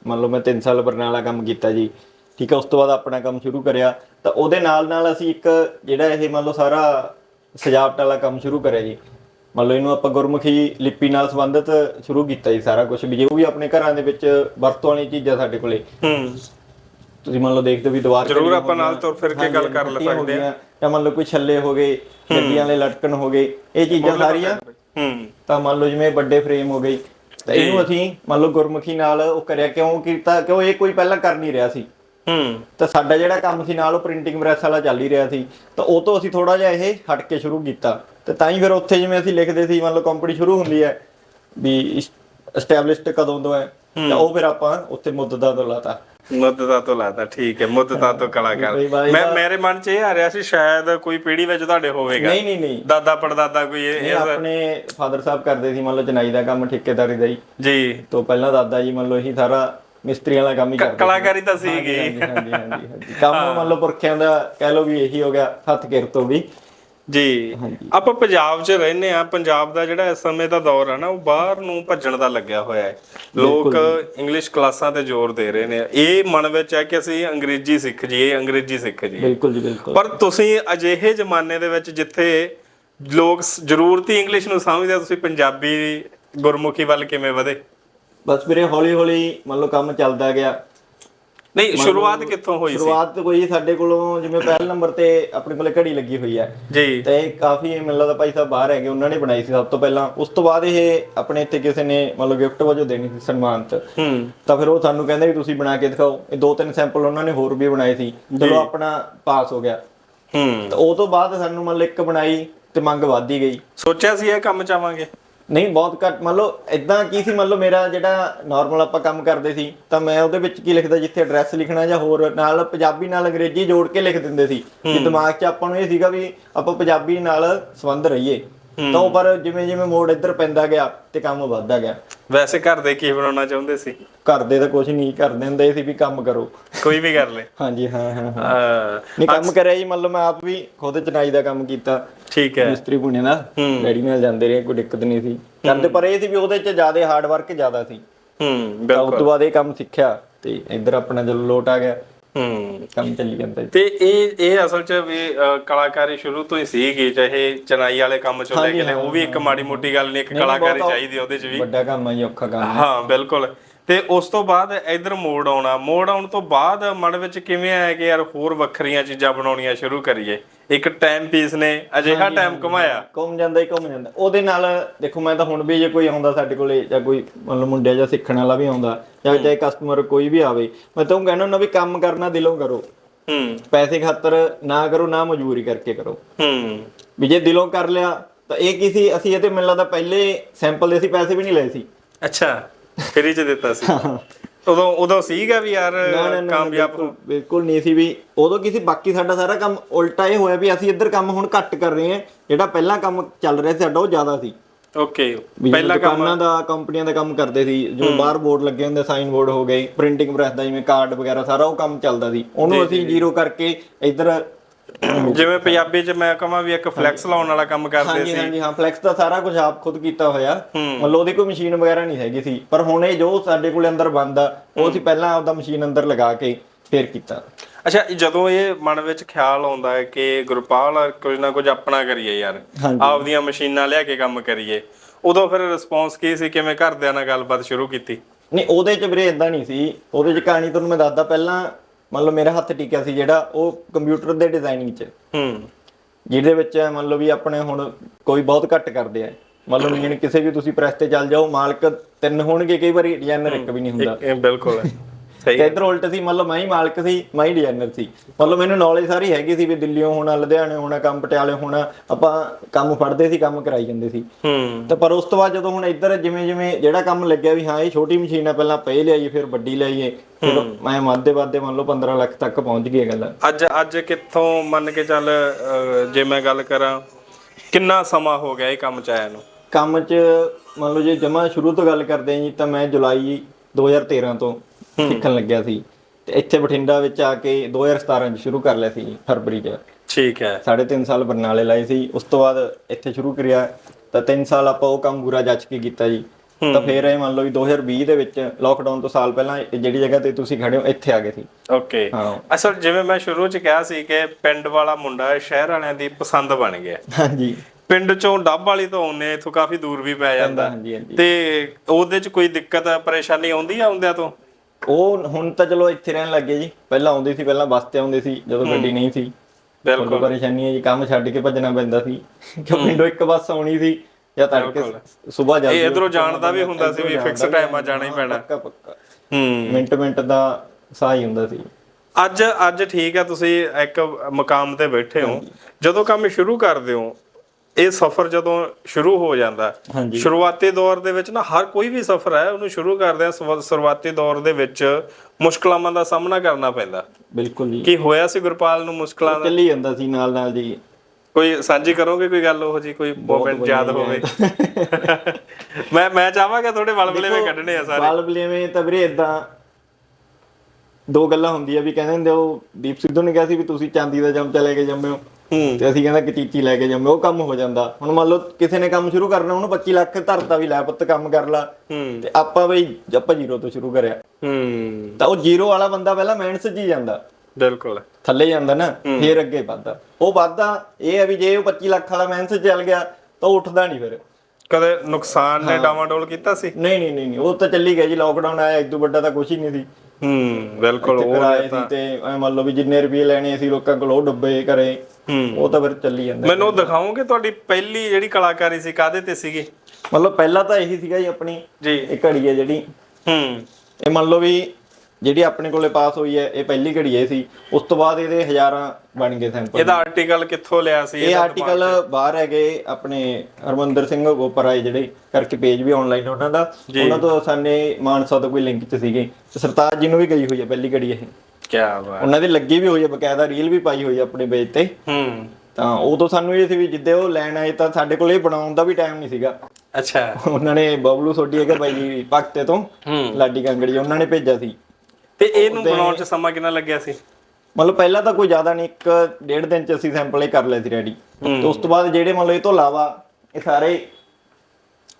ਮੰਨ ਲਓ ਮੈਂ 3 ਸਾਲ ਬਰਨਾਲਾ ਕੰਮ ਕੀਤਾ ਜੀ ਠੀਕ ਹੈ ਉਸ ਤੋਂ ਬਾਅਦ ਆਪਣਾ ਕੰਮ ਸ਼ੁਰੂ ਕਰਿਆ ਤਾਂ ਉਹਦੇ ਨਾਲ ਨਾਲ ਅਸੀਂ ਇੱਕ ਜਿਹੜਾ ਇਹ ਮੰਨ ਲਓ ਸਾਰਾ ਸਜਾਵਟ ਵਾਲਾ ਕੰਮ ਸ਼ੁਰੂ ਕਰਿਆ ਜੀ। ਮੰਨ ਲਓ ਇਹਨੂੰ ਆਪਾਂ ਗੁਰਮੁਖੀ ਲਿਪੀ ਨਾਲ ਸੰਬੰਧਿਤ ਸ਼ੁਰੂ ਕੀਤਾ ਜੀ ਸਾਰਾ ਕੁਝ ਵੀ ਜੋ ਵੀ ਆਪਣੇ ਘਰਾਂ ਦੇ ਵਿੱਚ ਵਰਤੋਂ ਵਾਲੀ ਚੀਜ਼ਾਂ ਸਾਡੇ ਕੋਲੇ ਹੂੰ। ਤੁਸੀਂ ਮੰਨ ਲਓ ਦੇਖਦੇ ਹੋ ਵੀ ਦੀਵਾਰ ਜ਼ਰੂਰ ਆਪਾਂ ਨਾਲ ਤੁਰ ਫਿਰ ਕੇ ਗੱਲ ਕਰ ਹੋ ਸਕਦੇ। ਗਈਆਂ, ਜਾਂ ਮੰਨ ਲਓ ਕੋਈ ਛੱਲੇ ਹੋ ਗਏ ਗੱਡੀਆਂ ਵਾਲੇ ਲਟਕਣ ਹੋ ਗਏ ਇਹ ਚੀਜ਼ਾਂ ਸਾਰੀਆਂ ਹੂੰ ਤਾਂ ਮੰਨ ਲਓ ਜਿਵੇਂ ਵੱਡੇ ਫਰੇਮ ਹੋ ਗਈ ਤਾਂ ਇਹਨੂੰ ਅਸੀਂ ਮੰਨ ਲਓ ਗੁਰਮੁਖੀ ਨਾਲ ਉਹ ਕਰਿਆ ਕਿਉਂ ਕੀਤਾ ਕਿਉਂ ਇਹ ਕੋਈ ਪਹਿਲਾਂ ਕਰ ਨਹੀਂ ਰਿਹਾ ਸੀ। ਹੂੰ। ਤਾਂ ਸਾਡਾ ਜਿਹੜਾ ਕੰਮ ਸੀ ਨਾਲ ਉਹ ਪ੍ਰਿੰਟਿੰਗ ਪ੍ਰੈਸ ਵਾਲਾ ਚੱਲ ਹੀ ਰਿਹਾ ਸੀ ਤਾਂ ਉਹ ਤੋਂ ਅਸੀਂ ਥੋੜਾ ਜਿਹਾ ਇਹ ਹਟ ਕੇ ਸ਼ੁਰੂ ਕੀਤਾ। ਤੇ ਤਾਂ ਹੀ ਫਿਰ ਉੱਥੇ ਜਿਵੇਂ ਅਸੀਂ ਲਿਖਦੇ ਸੀ ਮੰਨ ਲਓ ਕੰਪਨੀ ਸ਼ੁਰੂ ਹੁੰਦੀ ਹੈ ਵੀ ਐਸਟੈਬਲਿਸ਼ਡ ਕਦੋਂ ਤੋਂ ਹੈ। ਤਾਂ ਉਹ ਫਿਰ ਆਪਾਂ ਉੱਥੇ ਮੁੱਦਦਾ ਤੋਂ ਲਾਤਾ। ਮੁੱਦਤਾ ਤੋਂ ਲਾਤਾ ਠੀਕ ਹੈ ਮੁੱਦਤਾ ਤੋਂ ਕਲਾਕਾਰ ਬਈ ਬਾਈ ਮੈਂ ਦਾ- ਮੇਰੇ ਮਨ 'ਚ ਇਹ ਆ ਰਿਹਾ ਸੀ ਸ਼ਾਇਦ ਕੋਈ ਪੀੜ੍ਹੀ ਵਿੱਚ ਤੁਹਾਡੇ ਹੋਵੇਗਾ। ਨਹੀਂ ਨਹੀਂ ਨਹੀਂ। ਦਾਦਾ ਪੜਦਾਦਾ ਕੋਈ ਇਹ ਇਹ ਇਹ- ਆਪਣੇ ਫਾਦਰ ਸਾਹਿਬ ਕਰਦੇ ਸੀ ਮੰਨ ਲਓ ਚਨਾਈ ਦਾ ਕੰਮ ਠੇਕੇਦਾਰੀ ਦਾ ਹੀ। ਜੀ। ਤੋਂ ਪਹਿਲਾਂ ਦਾਦਾ ਜੀ ਮੰਨ ਲਓ ਇਹੀ ਸਾਰਾ ਮਿਸਤਰੀ ਵਾਲਾ ਕੰਮ ਹੀ ਕਰਦੇ। ਕਲਾਕਾਰੀ ਤਾਂ ਸੀਗੀ। ਹਾਂਜੀ ਹਾਂਜੀ ਹਾਂਜੀ ਹਾਂਜੀ। ਕੰਮ ਮੰਨ ਲਓ ਪੁਰਖਿਆਂ ਦਾ ਕਹਿ ਲਓ ਵੀ ਇਹੀ ਹੋ ਗਿਆ ਹੱਥ ਕਿਰਤ ਹੋ ਗਈ। ਜੀ। ਆਪਾਂ ਪੰਜਾਬ 'ਚ ਰਹਿੰਦੇ ਆ ਪੰਜਾਬ ਦਾ ਜਿਹੜਾ ਇਸ ਸਮੇਂ ਦਾ ਦੌਰ ਹੈ ਨਾ ਉਹ ਬਾਹਰ ਨੂੰ ਭੱਜਣ ਦਾ ਲੱਗਿਆ ਹੋਇਆ ਹੈ। ਲੋਕ ਇੰਗਲਿਸ਼ ਕਲਾਸਾਂ ਤੇ ਜ਼ੋਰ ਦੇ ਰਹੇ ਨੇ। ਇਹ ਮਨ ਵਿੱਚ ਹੈ ਕਿ ਅਸੀਂ ਅੰਗਰੇਜ਼ੀ ਸਿੱਖ ਜੀਏ ਅੰਗਰੇਜ਼ੀ ਸਿੱਖ ਜੀਏ ਬਿਲਕੁਲ ਜੀ ਬਿਲਕੁਲ। ਪਰ ਤੁਸੀਂ ਅਜਿਹੇ ਜ਼ਮਾਨੇ ਦੇ ਵਿੱਚ ਜਿੱਥੇ ਲੋਕ ਜ਼ਰੂਰਤ ਹੀ ਇੰਗਲਿਸ਼ ਨੂੰ ਸਮਝਦੇ ਆ, ਤੁਸੀਂ ਪੰਜਾਬੀ ਗੁਰਮੁਖੀ ਵੱਲ ਕਿਵੇਂ ਵਧੇ? ਬਸ ਵੀਰੇ ਹੌਲੀ ਹੌਲੀ ਮੰਨ ਲਓ ਕੰਮ ਚੱਲਦਾ ਗਿਆ। ਨਹੀਂ ਸ਼ੁਰੂਆਤ ਕਿੱਥੋਂ ਹੋਈ ਸੀ? ਸ਼ੁਰੂਆਤ ਕੋਈ ਸਾਡੇ ਕੋਲੋਂ ਜਿਵੇਂ ਪਹਿਲੇ ਨੰਬਰ ਤੇ ਆਪਣੇ ਕੋਲੇ ਘੜੀ ਲੱਗੀ ਹੋਈ ਹੈ। ਜੀ। ਤੇ ਕਾਫੀ ਮੈਨੂੰ ਲੱਗਦਾ ਭਾਈ ਸਾਹਿਬ ਬਾਹਰ ਹੈਗੇ ਉਹਨਾਂ ਨੇ ਬਣਾਈ ਸੀ ਸਭ ਤੋਂ ਪਹਿਲਾਂ। ਉਸ ਤੋਂ ਬਾਅਦ ਇਹ ਆਪਣੇ ਇੱਥੇ ਕਿਸੇ ਨੇ ਮੰਨ ਲਓ ਗਿਫਟ ਵਜੋਂ ਦੇਣੀ ਸੀ ਸਨਮਾਨਤ ਹੂੰ। ਤਾਂ ਫਿਰ ਉਹ ਸਾਨੂੰ ਕਹਿੰਦੇ ਵੀ ਤੁਸੀਂ ਬਣਾ ਕੇ ਦਿਖਾਓ। ਇਹ ਦੋ ਤਿੰਨ ਸੈਂਪਲ ਉਹਨਾਂ ਨੇ ਹੋਰ ਵੀ ਬਣਾਏ ਸੀ। ਚਲੋ ਆਪਣਾ ਪਾਸ ਹੋ ਗਿਆ। ਹੂੰ। ਤਾਂ ਉਹ ਤੋਂ ਬਾਅਦ ਸਾਨੂੰ ਮੰਨ ਲਓ ਇੱਕ ਬਣਾਈ ਤੇ ਮੰਗ ਵੱਧਦੀ ਗਈ। ਸੋਚਿਆ ਸੀ ਇਹ ਕੰਮ ਚਾਹਾਂਗੇ ਨਹੀਂ ਬਹੁਤ ਘੱਟ। ਮੰਨ ਲਓ ਇਦਾਂ ਕੀ ਸੀ? ਮੰਨ ਲਓ ਮੇਰਾ ਜਿਹੜਾ ਨਾਰਮਲ ਆਪਾਂ ਕੰਮ ਕਰਦੇ ਸੀ ਤਾਂ ਮੈਂ ਉਹਦੇ ਵਿੱਚ ਕੀ ਲਿਖਦਾ? ਜਿੱਥੇ ਐਡਰੈਸ ਲਿਖਣਾ ਜਾਂ ਹੋਰ ਨਾਲ ਪੰਜਾਬੀ ਨਾਲ ਅੰਗਰੇਜ਼ੀ ਜੋੜ ਕੇ ਲਿਖ ਦਿੰਦੇ ਸੀ। ਕਿ ਦਿਮਾਗ 'ਚ ਆਪਾਂ ਨੂੰ ਇਹ ਸੀਗਾ ਵੀ ਆਪਾਂ ਪੰਜਾਬੀ ਨਾਲ ਸੰਬੰਧ ਰਹੀਏ। ਤਾਂ ਉਹ ਪਰ ਜਿਵੇਂ ਜਿਵੇਂ ਮੋੜ ਇੱਧਰ ਪੈਂਦਾ ਗਿਆ ਤੇ ਕੰਮ ਵੱਧਦਾ ਗਿਆ। ਵੈਸੇ ਘਰ ਦੇ ਕੀ ਬਣਾਉਣਾ ਚਾਹੁੰਦੇ ਸੀ? ਘਰ ਦੇ ਤਾਂ ਕੁਝ ਨਹੀਂ ਕਰਦੇ ਹੁੰਦੇ ਸੀ ਵੀ ਕੰਮ ਕਰੋ। ਕੋਈ ਵੀ ਕਰ ਲੈ। ਹਾਂਜੀ ਹਾਂ ਹਾਂ ਹਾਂ। ਨਹੀਂ ਕੰਮ ਕਰਿਆ ਜੀ ਮੰਨ ਲਓ ਮੈਂ ਆਪ ਵੀ ਖੁਦ ਚਨਾਈ ਦਾ ਕੰਮ ਕੀਤਾ। ਠੀਕ ਹੈ। ਮਿਸਤਰੀ ਪੁਣੇ ਦਾ ਡੈਡੀ ਨਾਲ ਜਾਂਦੇ ਰਹੇ ਕੋਈ ਦਿੱਕਤ ਨਹੀਂ ਸੀ। ਕਰਦੇ ਪਰ ਇਹ ਸੀ ਵੀ ਉਹਦੇ 'ਚ ਜ਼ਿਆਦਾ ਹਾਰਡ ਵਰਕ ਜ਼ਿਆਦਾ ਸੀ। ਹੂੰ ਬਿਲਕੁਲ ਉਸ ਤੋਂ ਬਾਅਦ ਇਹ ਕੰਮ ਸਿੱਖਿਆ ਤੇ ਇੱਧਰ ਆਪਣਾ ਜਦੋਂ ਲੋਟ ਆ ਗਿਆ। ਹੂੰ। ਕੰਮ ਚੱਲੀ ਜਾਂਦਾ ਜੀ। ਤੇ ਇਹ ਇਹ ਅਸਲ 'ਚ ਵੀ ਕਲਾਕਾਰੀ ਸ਼ੁਰੂ ਤੋਂ ਹੀ ਸੀਗੀ ਚਾਹੇ ਚਨਾਈ ਵਾਲੇ ਕੰਮ ਚੋਂ ਲੈ ਕੇ ਲੈ ਉਹ ਵੀ ਇੱਕ ਮਾੜੀ ਮੋਟੀ ਗੱਲ ਨਹੀਂ ਇੱਕ ਕਲਾਕਾਰੀ ਚਾਹੀਦੀ ਉਹਦੇ 'ਚ ਵੀ। ਵੱਡਾ ਕੰਮ ਆ ਜੀ ਔਖਾ ਕੰਮ ਹਾਂ ਬਿਲਕੁਲ। ਤੇ ਉਸ ਤੋਂ ਬਾਅਦ ਇਧਰ ਮੋੜ ਆਉਣਾ। ਮੋੜ ਆਉਣ ਤੋਂ ਬਾਅਦ ਮਨ ਵਿੱਚ ਕਿਵੇਂ ਆਇਆ ਕਿ ਯਾਰ ਹੋਰ ਵੱਖਰੀਆਂ ਚੀਜ਼ਾਂ ਬਣਾਉਣੀਆਂ ਸ਼ੁਰੂ ਕਰੀਏ? ਇੱਕ ਟਾਈਮ ਪੀਸ ਨੇ ਅਜਿਹਾ ਟਾਈਮ ਕਮਾਇਆ ਘੁੰਮ ਜਾਂਦਾ ਹੀ ਘੁੰਮ ਜਾਂਦਾ। ਉਹਦੇ ਨਾਲ ਦੇਖੋ ਮੈਂ ਤਾਂ ਹੁਣ ਵੀ ਜੇ ਕੋਈ ਆਉਂਦਾ ਸਾਡੇ ਕੋਲੇ ਜਾਂ ਕੋਈ ਮੰਨ ਲਓ ਮੁੰਡਿਆ ਜਾਂ ਸਿੱਖਣ ਵਾਲਾ ਵੀ ਆਉਂਦਾ ਜਾਂ ਚਾਹੇ ਕਸਟਮਰ ਕੋਈ ਵੀ ਆਵੇ ਮੈਂ ਤਾਂ ਉਹ ਕਹਿਣਾ ਹੁੰਦਾ ਵੀ ਕੰਮ ਕਰਨਾ ਦਿਲੋਂ ਕਰੋ। ਹੂੰ। ਪੈਸੇ ਖਾਤਰ ਨਾ ਕਰੋ ਨਾ ਮਜਬੂਰੀ ਕਰਕੇ ਕਰੋ। ਹੂੰ। ਵੀ ਜੇ ਦਿਲੋਂ ਕਰ ਲਿਆ ਤਾਂ ਇਹ ਕੀ ਸੀ? ਅਸੀਂ ਇਹਦੇ ਮੈਨੂੰ ਲੱਗਦਾ ਪਹਿਲੇ ਸੈਂਪਲ ਦੇ ਅਸੀਂ ਪੈਸੇ ਵੀ ਨਹੀਂ ਲਏ ਸੀ। ਅੱਛਾ। ਫਰੀ ਚ ਦਿੱਤਾ ਸੀ। ਉਦੋਂ ਉਦੋਂ ਸੀਗਾ ਵੀ ਯਾਰ ਕਾਮਯਾਬ ਬਿਲਕੁਲ- ਨਹੀਂ ਸੀ ਵੀ ਉਦੋਂ ਕਿਸੇ ਬਾਕੀ ਸਾਡਾ ਸਾਰਾ ਕੰਮ ਉਲਟਾ ਇਹ ਹੋਇਆ ਵੀ ਅਸੀਂ ਇੱਧਰ ਕੰਮ ਹੁਣ ਘੱਟ ਕਰ ਰਹੇ ਹਾਂ। ਜਿਹੜਾ ਪਹਿਲਾਂ ਕੰਮ ਚੱਲ ਰਿਹਾ ਸੀ ਸਾਡਾ ਉਹ ਜ਼ਿਆਦਾ ਸੀ। ਓਕੇ ਪਹਿਲਾ ਕੰਮ ਦਾ ਕੰਪਨੀਆਂ ਦਾ ਕੰਮ ਕਰਦੇ ਸੀ ਜੋ ਬਾਹਰ ਬੋਰਡ ਲੱਗੇ ਹੁੰਦੇ ਸਾਈਨ ਬੋਰਡ ਹੋ ਗਏ ਪ੍ਰਿੰਟਿੰਗ ਪ੍ਰੈਸ ਦਾ ਜਿਵੇਂ ਕਾਰਡ ਵਗੈਰਾ ਸਾਰਾ ਉਹ ਕੰਮ ਚੱਲਦਾ ਸੀ। ਉਹਨੂੰ ਅਸੀਂ ਜ਼ੀਰੋ ਕਰਕੇ ਇੱਧਰ ਜਿਵੇਂ ਪੰਜਾਬੀ ਚ ਮੈਂ ਕਹਾਂ ਵੀ ਇੱਕ ਫਲੈਕਸ ਲਾਉਣ ਵਾਲਾ ਕੰਮ ਕਰਦੇ ਸੀ। ਹਾਂਜੀ ਹਾਂ ਫਲੈਕਸ ਦਾ ਸਾਰਾ ਕੁਝ ਆਪ ਖੁਦ ਕੀਤਾ ਹੋਇਆ। ਮਤਲਬ ਉਹਦੀ ਕੋਈ ਮਸ਼ੀਨ ਵਗੈਰਾ ਨਹੀਂ ਹੈਗੀ ਸੀ। ਪਰ ਹੁਣ ਇਹ ਜੋ ਸਾਡੇ ਕੋਲੇ ਅੰਦਰ ਬੰਦਾ ਉਹ ਅਸੀਂ ਪਹਿਲਾਂ ਆਪਦਾ ਮਸ਼ੀਨ ਅੰਦਰ ਲਗਾ ਕੇ ਫੇਰ ਕੀਤਾ। ਅੱਛਾ ਜਦੋਂ ਇਹ ਮਨ ਵਿੱਚ ਖਿਆਲ ਆਉਂਦਾ ਹੈ ਕਿ ਗੁਰਪਾਲ ਕੁਝ ਨਾ ਕੁਝ ਆਪਣਾ ਕਰੀਏ ਯਾਰ। ਆਪਦੀਆਂ ਮਸ਼ੀਨਾਂ ਲਿਆ ਕੇ ਕੰਮ ਕਰੀਏ। ਉਦੋਂ ਫਿਰ ਰਿਸਪੌਂਸ ਕੀ ਸੀ? ਕਿਵੇਂ ਘਰਦਿਆਂ ਨਾਲ ਗੱਲਬਾਤ ਸ਼ੁਰੂ ਕੀਤੀ? ਨਹੀਂ ਉਹਦੇ ਚ ਵੀਰੇ ਇਦਾਂ ਨਹੀਂ ਸੀ। ਉਹਦੇ ਚ ਕਹਾਣੀ ਤੁਹਾਨੂੰ ਮੈਂ ਦੱਸਦਾ ਪਹਿਲਾਂ ਮੰਨ ਲਓ ਮੇਰਾ ਹੱਥ ਟਿਕਿਆ ਸੀ ਜਿਹੜਾ ਉਹ ਕੰਪਿਊਟਰ ਦੇ ਡਿਜ਼ਾਈਨਿੰਗ ਚ। ਹੂੰ। ਜਿਹਦੇ ਵਿੱਚ ਮੰਨ ਲਓ ਵੀ ਆਪਣੇ ਹੁਣ ਕੋਈ ਬਹੁਤ ਘੱਟ ਕਰਦੇ ਆ ਮੰਨ ਲਓ ਮਸ਼ੀਨ ਕਿਸੇ ਵੀ ਤੁਸੀਂ ਪ੍ਰੈਸ ਤੇ ਚੱਲ ਜਾਓ ਮਾਲਕ ਤਿੰਨ ਹੋਣਗੇ ਕਈ ਵਾਰੀ ਡਿਜ਼ਾਈਨਰ ਇੱਕ ਵੀ ਨਹੀਂ ਹੁੰਦਾ। ਬਿਲਕੁਲ। ਤੇ ਇਧਰ ਉਲਟ ਸੀ ਮੰਨ ਲਓ ਮੈਂ ਹੀ ਮਾਲਕ ਸੀ ਮੈਂ ਹੀ ਡਿਜ਼ਾਈਨਰ ਸੀ। ਮੰਨ ਲਓ ਮੈਨੂੰ ਨੌਲੇਜ ਸਾਰੀ ਹੈਗੀ ਸੀ ਵੀ ਦਿੱਲੀੋਂ ਹੋਣਾ ਲੁਧਿਆਣੇ ਹੋਣਾ ਕੰਮ ਪਟਿਆਲੇ ਹੋਣਾ ਆਪਾਂ ਕੰਮ ਫੜਦੇ ਸੀ ਕੰਮ ਕਰਾਈ ਜਾਂਦੇ ਸੀ। ਹੂੰ। ਤੇ ਪਰ ਉਸ ਤੋਂ ਬਾਅਦ ਜਦੋਂ ਹੁਣ ਇੱਧਰ ਜਿਵੇਂ ਜਿਵੇਂ ਜਿਹੜਾ ਕੰਮ ਲੱਗਿਆ ਵੀ ਹਾਂ ਇਹ ਛੋਟੀ ਮਸ਼ੀਨ ਆ ਪਹਿਲਾਂ ਪਏ ਲਿਆਈਏ ਫਿਰ ਵੱਡੀ ਲਿਆਈਏ ਫਿਰ ਮੈਂ ਵੱਧਦੇ ਵੱਧਦੇ ਮੰਨ ਲਓ 15 ਲੱਖ ਤੱਕ ਪਹੁੰਚ ਗਈ ਇਹ ਗੱਲ। ਅੱਜ ਅੱਜ ਕਿੱਥੋਂ ਮੰਨ ਕੇ ਚੱਲ ਜੇ ਮੈਂ ਗੱਲ ਕਰਾਂ ਕਿੰਨਾ ਸਮਾਂ ਹੋ ਗਿਆ ਇਹ ਕੰਮ ਚ ਆਇਆ ਨੂੰ? ਕੰਮ 'ਚ ਮੰਨ ਲਓ ਜੇ ਜਮਾ ਸ਼ੁਰੂ ਤੋਂ ਗੱਲ ਕਰਦੇ ਹਾਂ ਜੀ ਤਾਂ ਮੈਂ ਜੁਲਾਈ 2013 ਤੋਂ ਸਿੱਖਣ ਲੱਗਿਆ ਸੀ। ਤੇ ਇੱਥੇ ਬਠਿੰਡਾ ਵਿੱਚ ਆ ਕੇ 2017 ਚ ਸ਼ੁਰੂ ਕਰ ਲਿਆ ਸੀ ਫਰਵਰੀ 'ਚ। ਠੀਕ ਹੈ। ਸਾਢੇ ਤਿੰਨ ਸਾਲ ਬਰਨਾਲੇ ਲਾਏ ਸੀ। ਉਸ ਤੋਂ ਬਾਅਦ ਇੱਥੇ ਸ਼ੁਰੂ ਕਰਿਆ। ਤਾਂ 3 ਸਾਲ ਆਪਾਂ ਉਹ ਕੰਮ ਪੂਰਾ ਜੱਜ ਕੇ ਕੀਤਾ ਜੀ। ਤਾਂ ਫਿਰ ਇਹ ਮੰਨ ਲਓ ਵੀ 2020 ਦੇ ਵਿੱਚ ਲੋਕਡਾਊਨ ਤੋਂ ਸਾਲ ਪਹਿਲਾਂ ਜਿਹੜੀ ਜਗ੍ਹਾ ਤੇ ਤੁਸੀਂ ਖੜੇ ਹੋ ਇੱਥੇ ਆ ਗਏ ਸੀ। ਓਕੇ। ਅਸਲ ਜਿਵੇਂ ਮੈਂ ਸ਼ੁਰੂ ਚ ਕਿਹਾ ਸੀ ਕਿ ਪਿੰਡ ਵਾਲਾ ਮੁੰਡਾ ਸ਼ਹਿਰ ਵਾਲਿਆਂ ਦੀ ਪਸੰਦ ਬਣ ਗਿਆ। ਹਾਂਜੀ। ਪਿੰਡ ਚੋਂ ਡੱਬ ਵਾਲੀ ਤੋਂ ਆਉਨੇ ਇਥੋਂ ਕਾਫੀ ਦੂਰ ਵੀ ਪੈ ਜਾਂਦਾ। ਤੇ ਉਹਦੇ ਚ ਕੋਈ ਦਿੱਕਤ ਪਰੇਸ਼ਾਨੀ ਆਉਂਦੀ ਆ ਆਉਂਦਿਆਂ ਤੋਂ? ਉਹ ਹੁਣ ਤਾਂ ਚਲੋ ਇੱਥੇ ਰਹਿਣ ਲੱਗੇ ਜੀ। ਪਹਿਲਾਂ ਆਉਂਦੇ ਸੀ ਪਹਿਲਾਂ ਬੱਸ ਤੇ ਆਉਂਦੇ ਸੀ ਜਦੋਂ ਗੱਡੀ ਨਹੀਂ ਸੀ। ਬਿਲਕੁਲ। ਪਰੇਸ਼ਾਨੀ ਹੈ ਜੀ ਕੰਮ ਛੱਡ ਕੇ ਭੱਜਣਾ ਪੈਂਦਾ ਸੀ। ਕਿ ਪਿੰਡੋਂ ਇੱਕ ਬੱਸ ਆਉਣੀ ਸੀ ਜਾਂ ਤੜਕੇ ਸਵੇਰ ਜਾਂਦੀ ਇਹ ਇਧਰੋਂ ਜਾਣ ਦਾ ਵੀ ਹੁੰਦਾ ਸੀ ਵੀ ਫਿਕਸ ਟਾਈਮ ਆ ਜਾਣਾ ਹੀ ਪੈਣਾ। ਪੱਕਾ ਪੱਕਾ। ਹੂੰ। ਮਿੰਟ ਮਿੰਟ ਦਾ ਸਾਹ ਹੀ ਹੁੰਦਾ ਸੀ। ਅੱਜ ਅੱਜ ਠੀਕ ਹੈ ਤੁਸੀਂ ਇੱਕ ਮਕਾਮ ਤੇ ਬੈਠੇ ਹੋ। ਜਦੋਂ ਕੰਮ ਸ਼ੁਰੂ ਕਰਦੇ ਹੋ ਇਹ ਸਫ਼ਰ ਜਦੋਂ ਸ਼ੁਰੂ ਹੋ ਜਾਂਦਾ। ਸ਼ੁਰੂਆਤੀ ਦੌਰ ਦੇ ਵਿੱਚ ਨਾ ਹਰ ਕੋਈ ਵੀ ਸਫ਼ਰ ਹੈ ਉਹਨੂੰ ਸ਼ੁਰੂ ਕਰਦੇ ਆ ਸ਼ੁਰੂਆਤੀ ਦੌਰ ਦੇ ਵਿੱਚ ਮੁਸ਼ਕਲਾਂ ਦਾ ਸਾਹਮਣਾ ਕਰਨਾ ਪੈਂਦਾ ਬਿਲਕੁਲ ਜੀ। ਕੀ ਹੋਇਆ ਸੀ ਗੁਰਪਾਲ ਨੂੰ ਮੁਸ਼ਕਲਾਂ ਦਾ? ਚੱਲੀ ਜਾਂਦਾ ਸੀ ਨਾਲ ਨਾਲ ਜੀ। ਕੋਈ ਸਾਂਝੀ ਕਰੋਗੇ ਕੋਈ ਗੱਲ ਉਹ ਜੀ ਕੋਈ ਮੂਮੈਂਟ ਯਾਦ ਹੋਵੇ? ਮੈਂ ਮੈਂ ਚਾਹਾਂਗਾ ਥੋੜੇ ਵਲਵਲੇ ਵਿੱਚ ਕੱਢਣੇ ਆ ਸਾਰੇ। ਬਾਲ ਬਲੇਵੇਂ ਤਾਂ ਵੀਰੇ ਇਦਾਂ ਦੋ ਗੱਲਾਂ ਹੁੰਦੀਆਂ ਵੀ ਕਹਿੰਦੇ ਹੁੰਦੇ ਉਹ ਦੀਪ ਸਿੱਧੂ ਨੇ ਕਿਹਾ ਸੀ ਵੀ ਤੁਸੀਂ ਚਾਂਦੀ ਦਾ ਚਮਚਾ ਲੈ ਕੇ ਜੰਮੇ ਹੂੰ। ਤੇ ਅਸੀਂ ਕਹਿੰਦਾ ਕਚੀਚੀ ਲੈ ਕੇ ਜੰਮੇ ਉਹ ਕੰਮ ਹੋ ਜਾਂਦਾ। ਹੁਣ ਮੰਨ ਲਓ ਕਿਸੇ ਨੇ ਕੰਮ ਸ਼ੁਰੂ ਕਰਨਾ ਉਹਨੂੰ 25 ਲੱਖ ਧਰਤਾ ਵੀ ਲੈ ਪੁੱਤ ਕੰਮ ਕਰ ਲਾ। ਤੇ ਆਪਾਂ ਬਈ ਆਪਾਂ ਜ਼ੀਰੋ ਤੋਂ ਸ਼ੁਰੂ ਕਰਿਆ। ਹੂੰ। ਤਾਂ ਉਹ ਜ਼ੀਰੋ ਵਾਲਾ ਬੰਦਾ ਪਹਿਲਾਂ ਮਾਈਨਸ 'ਚ ਹੀ ਜਾਂਦਾ। ਬਿਲਕੁਲ। ਥੱਲੇ ਜਾਂਦਾ ਨਾ ਫੇਰ ਅੱਗੇ ਵੱਧਦਾ। ਉਹ ਵੱਧਦਾ ਇਹ ਹੈ ਵੀ ਜੇ ਉਹ 25 ਲੱਖ ਵਾਲਾ ਮਾਈਨਸ 'ਚ ਚੱਲ ਗਿਆ ਤਾਂ ਉੱਠਦਾ ਨਹੀਂ ਫਿਰ। ਕਦੇ ਨੁਕਸਾਨ ਨੇ ਡਾਵਾਡੋਲ ਕੀਤਾ ਸੀ? ਨਹੀਂ ਨਹੀਂ ਨਹੀਂ ਉਹ ਤਾਂ ਚੱਲੀ ਗਿਆ ਜੀ ਲੋਕਡਾਊਨ ਆਇਆ ਇੱਕ ਤੋਂ ਵੱਡਾ ਤਾਂ ਕੁਝ ਹੀ ਨਹੀਂ ਸੀ। ਹੂੰ ਬਿਲਕੁਲ ਉਹ ਤੇ ਮੰਨ ਲਓ ਵੀ ਜਿੰਨੇ ਰੁਪਏ ਲੈਣੇ ਸੀ ਲੋਕਾਂ ਕੋਲ ਉਹ ਡੱਬੇ ਕਰੇ ਉਹ ਤਾਂ ਫਿਰ ਚੱਲੀ ਜਾਂਦਾ ਮੈਨੂੰ ਉਹ ਦਿਖਾਓਗੇ ਤੁਹਾਡੀ ਪਹਿਲੀ ਜਿਹੜੀ ਕਲਾਕਾਰੀ ਸੀ ਕਾਦੇ ਤੇ ਸੀਗੀ? ਮਤਲਬ ਪਹਿਲਾਂ ਤਾਂ ਇਹੀ ਸੀਗਾ ਜੀ ਆਪਣੀ ਜੀ। ਇਹ ਘੜੀ ਹੈ ਜਿਹੜੀ। ਹੂੰ। ਇਹ ਮੰਨ ਲਓ ਵੀ ਜਿਹੜੀ ਆਪਣੇ ਕੋਲੇ ਪਾਸ ਹੋਈ ਹੈ ਇਹ ਪਹਿਲੀ ਘੜੀ ਇਹ ਸੀ। ਉਸ ਤੋਂ ਬਾਅਦ ਇਹਦੇ ਹਜ਼ਾਰਾਂ ਬਣ ਗਏ ਸੈਂਪਲ ਇਹਦਾ ਆਰਟੀਕਲ ਕਿੱਥੋਂ ਲਿਆ ਸੀ? ਇਹ ਆਰਟੀਕਲ ਬਾਹਰ ਹੈਗੇ ਆਪਣੇ ਹਰਮੰਦਰ ਸਿੰਘ ਗੋਪਰ ਆਏ ਜਿਹੜੇ ਕਰਕੇ ਪੇਜ ਵੀ ਆਨਲਾਈਨ ਉਹਨਾਂ ਦਾ। ਉਹਨਾਂ ਤੋਂ ਸਾਨੇ ਮਾਨਸਾ ਤੋਂ ਕੋਈ ਲਿੰਕ ਚ ਸੀਗੇ। ਸਰਤਾਜ ਜੀ ਨੂੰ ਵੀ ਗਈ ਹੋਈ ਹੈ ਪਹਿਲੀ ਘੜੀ ਇਹ। ਕੀ ਬਾਤ। ਉਹਨਾਂ ਦੀ ਲੱਗੀ ਵੀ ਹੋਈ ਹੈ ਬਕਾਇਦਾ ਰੀਲ ਵੀ ਪਾਈ ਹੋਈ ਹੈ ਆਪਣੇ ਪੇਜ ਤੇ। ਹੂੰ। ਤਾਂ ਉਦੋਂ ਸਾਨੂੰ ਇਹ ਸੀ ਵੀ ਜਿੱਦੇ ਉਹ ਲੈਣ ਆਏ ਤਾਂ ਸਾਡੇ ਕੋਲ ਇਹ ਬਣਾਉਣ ਦਾ ਵੀ ਟਾਈਮ ਨਹੀਂ ਸੀਗਾ। ਅੱਛਾ। ਉਹਨਾਂ ਨੇ ਬਬਲੂ ਸੋਢੀ ਹੈਗਾ ਬਾਈ ਜੀ ਪਖਤੇ ਤੋਂ ਹੂੰ। ਲਾਡੀ ਕੰਗੜੀ ਉਹਨਾਂ ਨੇ ਭੇਜਿਆ ਸੀ। ਤੇ ਇਹਨੂੰ ਬਣਾਉਣ ਚ ਸਮਾਂ ਕਿੰਨਾ ਲੱਗਿਆ ਸੀ? ਮਤਲਬ ਪਹਿਲਾਂ ਤਾਂ ਕੋਈ ਜ਼ਿਆਦਾ ਨਹੀਂ ਇੱਕ ਡੇਢ ਦਿਨ ਚ ਅਸੀਂ ਸੈਂਪਲ ਹੀ ਕਰ ਲਏ ਸੀ ਰੈਡੀ ਤੇ ਉਸ ਤੋਂ ਬਾਅਦ ਜਿਹੜੇ ਮਤਲਬ ਇਹ ਤੋਂ ਇਲਾਵਾ ਇਹ ਸਾਰੇ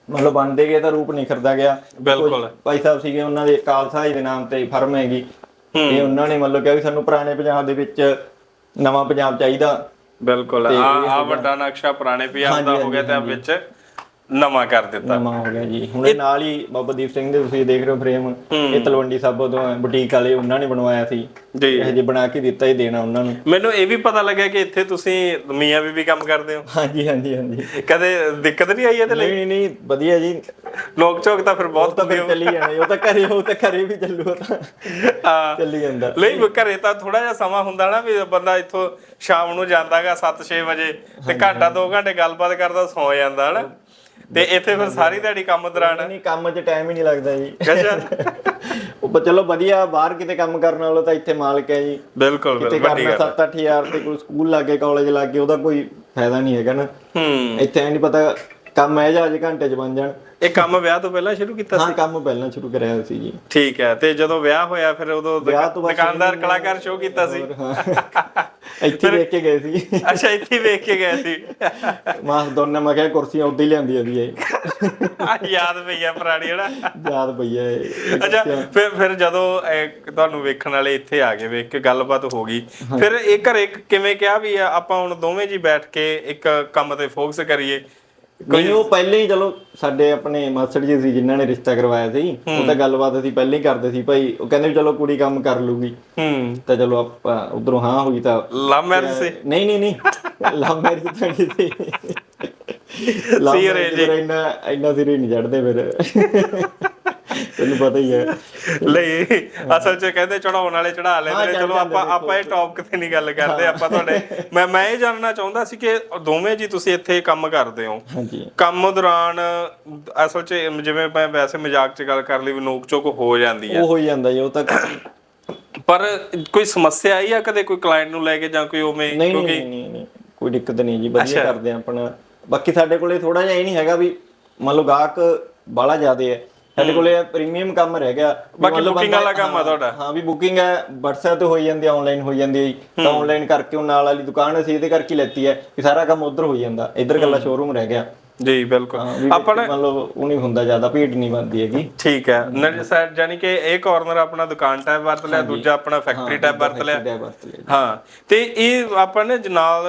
ਮਤਲਬ ਬਣਦੇ ਗਏ ਤਾਂ ਰੂਪ ਨਿਖਰਦਾ ਗਿਆ। ਬਿਲਕੁਲ। ਭਾਈ ਸਾਹਿਬ ਸੀਗੇ ਉਹਨਾਂ ਦੇ ਕਾਲਸਾ ਦੇ ਨਾਮ ਤੇ ਫਰਮ ਹੈਗੀ। ਤੇ ਉਹਨਾਂ ਨੇ ਮਤਲਬ ਕਿਹਾ ਵੀ ਸਾਨੂੰ ਪੁਰਾਣੇ ਪੰਜਾਬ ਦੇ ਵਿੱਚ ਨਵਾਂ ਪੰਜਾਬ ਚਾਹੀਦਾ। ਬਿਲਕੁਲ। ਆ ਆ ਵੱਡਾ ਨਕਸ਼ਾ ਪੁਰਾਣੇ ਪੰਜਾਬ ਦਾ ਹੋ ਗਿਆ ਤੇ ਆ ਵਿੱਚ ਨਵਾਂ ਕਰ ਦਿੱਤਾ। ਨਵਾਂ ਹੋ ਗਿਆ ਜੀ। ਹੁਣ ਇਹ ਨਾਲ ਹੀ ਬਾਬਾ ਦੀਪ ਸਿੰਘ ਦੇ ਤੁਸੀਂ ਦੇਖ ਰਹੇ ਹੋ ਫਰੇਮ ਇਹ ਤਲਵੰਡੀ ਸਾਬੋ ਤੋਂ ਹੈ ਬੁਟੀਕ ਵਾਲੇ ਉਹਨਾਂ ਨੇ ਬਣਵਾਇਆ ਸੀ। ਜੀ। ਇਹ ਜੇ ਬਣਾ ਕੇ ਦਿੱਤਾ ਹੀ ਦੇਣਾ ਉਹਨਾਂ ਨੂੰ। ਮੈਨੂੰ ਇਹ ਵੀ ਪਤਾ ਲੱਗਿਆ ਕਿ ਇੱਥੇ ਤੁਸੀਂ ਮੀਆਂ ਬੀਬੀ ਕੰਮ ਕਰਦੇ ਹੋ। ਹਾਂਜੀ ਹਾਂਜੀ ਹਾਂਜੀ। ਕਦੇ ਦਿੱਕਤ ਨਹੀਂ ਆਈ ਇਹਦੇ ਲਈ? ਨਹੀਂ ਨਹੀਂ ਵਧੀਆ ਜੀ। ਨੋਕ ਝੋਕ ਤਾਂ ਫਿਰ ਬਹੁਤ ਤਾਂ ਫਿਰ ਚੱਲੀ ਜਾਣਾ ਉਹ ਤਾਂ ਘਰੇ ਉਹ ਤਾਂ ਘਰੇ ਵੀ ਚੱਲੂ ਤਾਂ ਹਾਂ। ਚੱਲੀ ਜਾਂਦਾ। ਨਹੀਂ ਘਰੇ ਤਾਂ ਥੋੜਾ ਜਿਹਾ ਸਮਾਂ ਹੁੰਦਾ ਨਾ ਵੀ ਬੰਦਾ ਇੱਥੋਂ ਸ਼ਾਮ ਨੂੰ ਜਾਂਦਾਗਾ 7-6 ਵਜੇ ਤੇ ਘੰਟਾ 2 ਘੰਟੇ ਗੱਲਬਾਤ ਕਰਦਾ ਸੌ ਜਾਂਦਾ ਹਨਾ? ਤੇ ਇੱਥੇ ਫਿਰ ਸਾਰੀ ਦਿਹਾੜੀ ਕੰਮ ਦੌਰਾਨ? ਨਹੀਂ ਕੰਮ 'ਚ ਟਾਈਮ ਹੀ ਨਹੀਂ ਲੱਗਦਾ ਜੀ। ਉਹ ਚਲੋ ਵਧੀਆ ਬਾਹਰ ਕਿਤੇ ਕੰਮ ਕਰਨ ਨਾਲੋਂ ਤਾਂ ਇੱਥੇ ਮਾਲਕ ਹੈ ਜੀ। ਬਿਲਕੁਲ ਬਿਲਕੁਲ ਵੱਡੀ ਗੱਲ 7-8000 ਤੇ ਕੋਈ ਸਕੂਲ ਲੱਗੇ ਕਾਲਜ ਲੱਗੇ ਉਹਦਾ ਕੋਈ ਫਾਇਦਾ ਨਹੀਂ ਹੈਗਾ ਨਾ। ਹੂੰ। ਇੱਥੇ ਐ ਨਹੀਂ ਪਤਾ ਕੰਮ ਹੈ ਜਾਂ ਅੱਜ ਘੰਟੇ 'ਚ ਬਣ ਜਾਣ। ਇਹ ਕੰਮ ਵਿਆਹ ਤੋਂ ਪਹਿਲਾਂ ਸ਼ੁਰੂ ਕੀਤਾ ਹਾਂ ਕੰਮ ਪਹਿਲਾਂ ਸ਼ੁਰੂ ਕਰਿਆ ਸੀ ਜੀ। ਠੀਕ ਹੈ ਤੇ ਜਦੋਂ ਵਿਆਹ ਹੋਇਆ ਫਿਰ ਉਦੋਂ ਵਿਆਹ ਤੋਂ ਬਾਅਦ ਦੁਕਾਨਦਾਰ ਕਲਾਕਾਰ ਸ਼ੋਅ ਕੀਤਾ ਸੀ। ਹਾਂ। ਇੱਥੇ ਦੇਖ ਕੇ ਗਏ ਸੀ। ਅੱਛਾ ਇੱਥੇ ਵੇਖ ਕੇ ਗਏ ਸੀ। ਮਾਸ ਦੋਨੇ ਮੈਂ ਕਿਹਾ ਕੁਰਸੀਆਂ ਹੀ ਲਿਆਂਦੀਆਂ ਵੀ ਇਹ। ਯਾਦ ਪਈ ਆ ਪੁਰਾਣੀ ਹਨਾ? ਯਾਦ ਪਈ ਹੈ ਇਹ। ਅੱਛਾ ਫਿਰ ਫਿਰ ਜਦੋਂ ਇਹ ਤੁਹਾਨੂੰ ਵੇਖਣ ਵਾਲੇ ਇੱਥੇ ਆ ਗਏ ਵੇਖ ਕੇ ਗੱਲਬਾਤ ਹੋ ਗਈ। ਫਿਰ ਇਹ ਘਰੇ ਕਿਵੇਂ ਕਿਹਾ ਵੀ ਆਪਾਂ ਹੁਣ ਦੋਵੇਂ ਜੀ ਬੈਠ ਕੇ ਇੱਕ ਕੰਮ ਤੇ ਫੋਕਸ ਕਰੀਏ। ਨਹੀਂ ਉਹ ਪਹਿਲੇ ਹੀ ਚਲੋ ਸਾਡੇ ਆਪਣੇ ਮਾਸਟਰ ਜੀ ਸੀ ਜਿਨ੍ਹਾਂ ਨੇ ਰਿਸ਼ਤਾ ਕਰਵਾਇਆ ਸੀ ਉਹ ਤਾਂ ਗੱਲਬਾਤ ਅਸੀਂ ਪਹਿਲੇ ਹੀ ਕਰਦੇ ਸੀ ਭਾਈ ਉਹ ਕਹਿੰਦੇ ਵੀ ਚਲੋ ਕੁੜੀ ਕੰਮ ਕਰ ਲੂਗੀ। ਹੂੰ। ਤਾਂ ਚਲੋ ਆਪਾਂ ਉਧਰੋਂ ਹਾਂ ਹੋਈ ਤਾਂ ਲਵ ਮੈਰਿਜ ਸੀ। ਨਹੀਂ ਨਹੀਂ ਨਹੀਂ। ਲਵ ਮੈਰਿਜ ਤਾਂ ਨਹੀਂ ਸੀ। ਸੀ ਮੈਰਿਜ ਇੰਨਾ ਇੰਨਾ ਸਿਰ ਨਹੀਂ ਚੜਦੇ ਫਿਰ। ਤੈਨੂੰ ਪਤਾ ਹੀ ਹੈ। ਲਈ ਅਸਲ 'ਚ ਕਹਿੰਦੇ ਚੜਾਉਣ ਵਾਲੇ ਚੜਾ ਲੈਂਦੇ ਨੇ ਚਲੋ ਆਪਾਂ ਆਪਾਂ ਇਹ ਟੌਪਿਕ ਤੇ ਨਹੀਂ ਗੱਲ ਕਰਦੇ ਆਪਾਂ ਤੁਹਾਡੇ ਮੈਂ ਮੈਂ ਇਹ ਜਾਣਨਾ ਚਾਹੁੰਦਾ ਸੀ ਕਿ ਦੋਵੇਂ ਜੀ ਤੁਸੀਂ ਇੱਥੇ ਕੰਮ ਕਰਦੇ ਹੋ। ਹਾਂਜੀ। ਕੰਮ ਦੌਰਾਨ ਅਸਲ 'ਚ ਜਿਵੇਂ ਮੈਂ ਵੈਸੇ ਮਜ਼ਾਕ 'ਚ ਗੱਲ ਕਰ ਲਈ ਵੀ ਨੋਕ ਝੋਕ ਹੋ ਜਾਂਦੀ ਹੈ। ਉਹ ਹੋਈ ਜਾਂਦਾ ਜੀ ਉਹ ਤਾਂ ਪਰ ਕੋਈ ਸਮੱਸਿਆ ਆਈ ਆ ਕਦੇ ਕੋਈ ਕਲਾਇੰਟ ਨੂੰ ਲੈ ਕੇ ਜਾਂ ਕੋਈ ਉਵੇਂ ਨਹੀਂ ਨਹੀਂ ਨਹੀਂ, ਕੋਈ ਦਿੱਕਤ ਨਹੀਂ ਜੀ ਵਧੀਆ ਕਰਦੇ ਆ ਆਪਣਾ। ਬਾਕੀ ਸਾਡੇ ਕੋਲੇ ਥੋੜਾ ਜਿਹਾ ਇਹ ਨਹੀਂ ਹੈਗਾ ਵੀ ਮੰਨ ਲਓ ਗਾਹਕ ਬਾਲਾ ਜ਼ਿਆਦੇ ਹੈ। ਸਾਡੇ ਕੋਲੇ ਪ੍ਰੀਮੀਅਮ ਕੰਮ ਰਹਿ ਗਿਆ। ਬਾਕੀ ਬੰਦਾ- ਵਾਲਾ ਕੰਮ ਆ ਤੁਹਾਡਾ। ਹਾਂ ਵੀ ਬੁਕਿੰਗ ਹੈ WhatsApp ਤੇ ਹੋਈ ਜਾਂਦੀ ਹੈ ਆਨਲਾਈਨ ਹੋਈ ਜਾਂਦੀ ਹੈ। ਤਾਂ ਆਨਲਾਈਨ ਕਰਕੇ ਉਹ ਨਾਲ ਵਾਲੀ ਦੁਕਾਨ ਅਸੀਂ ਇਹਦੇ ਕਰਕੇ ਲੈਤੀ ਹੈ ਕਿ ਸਾਰਾ ਕੰਮ ਉਧਰ ਹੋਈ ਜਾਂਦਾ। ਇੱਧਰ ਕੱਲਾ ਸ਼ੋਰੂਮ ਰਹਿ ਗਿਆ। ਜੀ ਬਿਲਕੁਲ। ਹਾਂ, ਆਪਾਂ ਮੰਨ ਲਓ ਉਹ ਨਹੀਂ ਹੁੰਦਾ ਜ਼ਿਆਦਾ ਭੀੜ ਨਹੀਂ ਬਣਦੀ ਹੈਗੀ। ਠੀਕ ਹੈ। ਨਰ ਸਾਈਡ ਯਾਨੀ ਕਿ ਇਹ ਕਾਰਨਰ ਆਪਣਾ ਦੁਕਾਨ ਟੈਬ ਵਰਤ ਲਿਆ ਦੂਜਾ ਆਪਣਾ ਫੈਕਟਰੀ ਟੈਬ ਵਰਤ ਲਿਆ। ਹਾਂ ਤੇ ਇਹ ਆਪਾਂ ਨੇ ਨਾਲ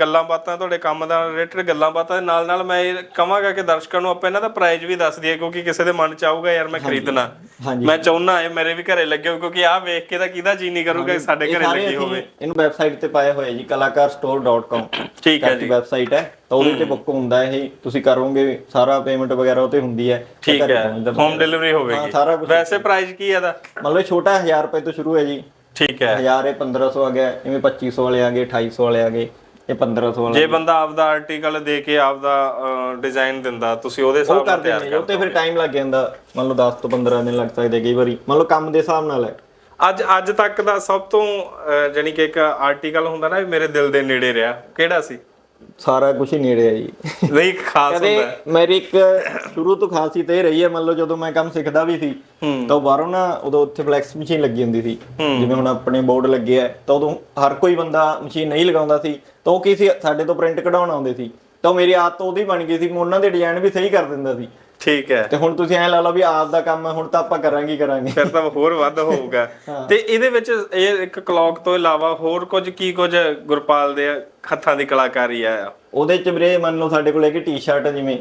ਗੱਲਾਂ ਬਾਤਾਂ ਤੁਹਾਡੇ ਕੰਮ ਦਾ ਰਿਲੇਟਡ ਗੱਲਾਂ ਬਾਤਾਂ ਦੇ ਨਾਲ ਨਾਲ ਮੈਂ ਇਹ ਕਹਾਂਗਾ ਕਿ ਦਰਸ਼ਕਾਂ ਨੂੰ ਆਪਾਂ ਇਹਨਾਂ ਦਾ ਪ੍ਰਾਈਸ ਵੀ ਦੱਸ ਦਈਏ ਕਿਉਂਕਿ ਕਿਸੇ ਦੇ ਮਨ ਚ ਆਊਗਾ ਯਾਰ ਮੈਂ ਖਰੀਦਣਾ। ਮੈਂ ਚਾਹੁੰਨਾ ਇਹ ਮੇਰੇ ਵੀ ਘਰੇ ਲੱਗੇ ਕਿਉਂਕਿ ਆਹ ਵੇਖ ਕੇ ਤਾਂ ਕਿਹਦਾ ਜੀ ਨਹੀਂ ਕਰੂਗਾ ਸਾਡੇ ਘਰੇ ਸਾਰੇ ਲੱਗੀ ਹੋਵੇ। ਇਹਨੂੰ ਵੈਬਸਾਈਟ ਤੇ ਪਾਇਆ ਹੋਇਆ ਜੀ ਕਲਾਕਾਰਸਟੋਰ.com ਠੀਕ ਹੈ ਜੀ। ਵੈਬਸਾਈਟ ਹੈ। ਤਾਂ ਉਹਦੇ ਤੇ ਬੁੱਕ ਹੁੰਦਾ ਇਹ ਤੁਸੀਂ ਕਰੋਗੇ ਸਾਰਾ ਪੇਮੈਂਟ ਵਗੈਰਾ ਉਹ ਤੇ ਹੁੰਦੀ ਹੈ। ਠੀਕ ਹੈ। ਹੋਮ ਡਿਲੀਵਰੀ ਹਾਂ, ਹੋਵੇਗੀ ਵੈਸੇ ਪ੍ਰਾਈਸ ਕੀ ਹੈ ਮੰਨ ਲਓ ਛੋਟਾ 1000 ਰੁਪਏ ਤੋਂ ਸ਼ੁਰੂ ਹੈ ਜੀ। ਠੀਕ ਹੈ। 1000 ਹੈ 1500 ਆ ਗਿਆ ਇਵੇਂ 2500 ਵਾਲੇ ਆ ਗਏ 2800 ਵਾਲੇ ਆ ਗਏ ਇਹ 1500 ਵਾਲਾ ਜੇ ਬੰਦਾ ਆਪਦਾ ਆਰਟੀਕਲ ਦੇ ਕੇ ਆਪਦਾ ਡਿਜ਼ਾਈਨ ਦਿੰਦਾ ਤੁਸੀਂ ਉਹਦੇ ਉਹ ਹਿਸਾਬ ਨਾਲ ਕਰਦੇ ਤਿਆਰ ਨੇ ਉਹ ਤੇ ਫਿਰ ਟਾਈਮ ਲੱਗ ਜਾਂਦਾ। ਮੰਨ ਲਓ 10 ਤੋਂ 15 ਦਿਨ ਲੱਗ ਸਕਦੇ ਕਈ ਵਾਰੀ। ਮੰਨ ਲਓ ਕੰਮ ਦੇ ਹਿਸਾਬ ਨਾਲ ਹੈ। ਅੱਜ ਅੱਜ ਤੱਕ ਦਾ ਸਭ ਤੋਂ ਜਾਣੀ ਕਿ ਇੱਕ ਆਰਟੀਕਲ ਹੁੰਦਾ ਨਾ ਵੀ ਮੇਰੇ ਦਿਲ ਦੇ ਨੇੜੇ ਰਿਹਾ। ਕਿਹੜਾ ਸੀ? ਸਾਰਾ ਕੁਝ ਹੀ ਨੇੜੇ ਹੈ ਜੀ। ਨਹੀਂ ਖਾਸ ਹੁੰਦਾ ਮੇਰੀ ਇੱਕ ਸ਼ੁਰੂ ਤੋਂ ਖਾਸੀਅਤ ਇਹ ਰਹੀ ਹੈ ਮੰਨ ਲਓ ਜਦੋਂ ਮੈਂ ਕੰਮ ਸਿੱਖਦਾ ਵੀ ਸੀ ਤਾਂ ਉਹ ਬਾਹਰੋਂ ਨਾ ਉਦੋਂ ਉੱਥੇ ਫਲੈਕਸ ਮਸ਼ੀਨ ਲੱਗੀ ਹੁੰਦੀ ਸੀ। ਜਿਵੇਂ ਹੁਣ ਆਪਣੇ ਬੋਰਡ ਲੱਗੇ ਆ ਤਾਂ ਉਦੋਂ ਹਰ ਕੋਈ ਬੰਦਾ ਮਸ਼ੀਨ ਨਹੀਂ ਲਗਾਉਂਦਾ ਸੀ ਤਾਂ ਉਹ ਕਿਸੇ ਸਾਡੇ ਤੋਂ ਪ੍ਰਿੰਟ ਕਢਾਉਣ ਆਉਂਦੇ ਸੀ। ਤਾਂ ਉਹ ਮੇਰੀ ਆਦਤ ਉਹਦੀ ਬਣ ਗਈ ਸੀ ਮੈਂ ਉਹਨਾਂ ਦੇ ਡਿਜ਼ਾਈਨ ਵੀ ਸਹੀ ਕਰ ਦਿੰਦਾ ਸੀ। ਠੀਕ ਹੈ। ਤੇ ਹੁਣ ਤੁਸੀਂ ਐਂ ਲਾ ਲਓ ਵੀ ਆਪ ਦਾ ਕੰਮ ਹੈ ਹੁਣ ਤਾਂ ਆਪਾਂ ਕਰਾਂਗੇ ਹੀ ਕਰਾਂਗੇ। ਫਿਰ ਤਾਂ ਹੋਰ ਵੱਧ ਹੋਊਗਾ। ਤੇ ਇਹਦੇ ਵਿੱਚ ਇਹ ਇੱਕ ਕਲੌਕ ਤੋਂ ਇਲਾਵਾ ਹੋਰ ਕੁਝ ਕੀ ਕੁਝ ਗੁਰਪਾਲ ਦੇ ਹੱਥਾਂ ਦੀ ਕਲਾਕਾਰੀ ਆ ਉਹਦੇ ਚ ਵੀਰੇ ਮੰਨ ਲਓ ਸਾਡੇ ਕੋਲ ਇੱਕ ਟੀ-ਸ਼ਰਟ ਜਿਵੇਂ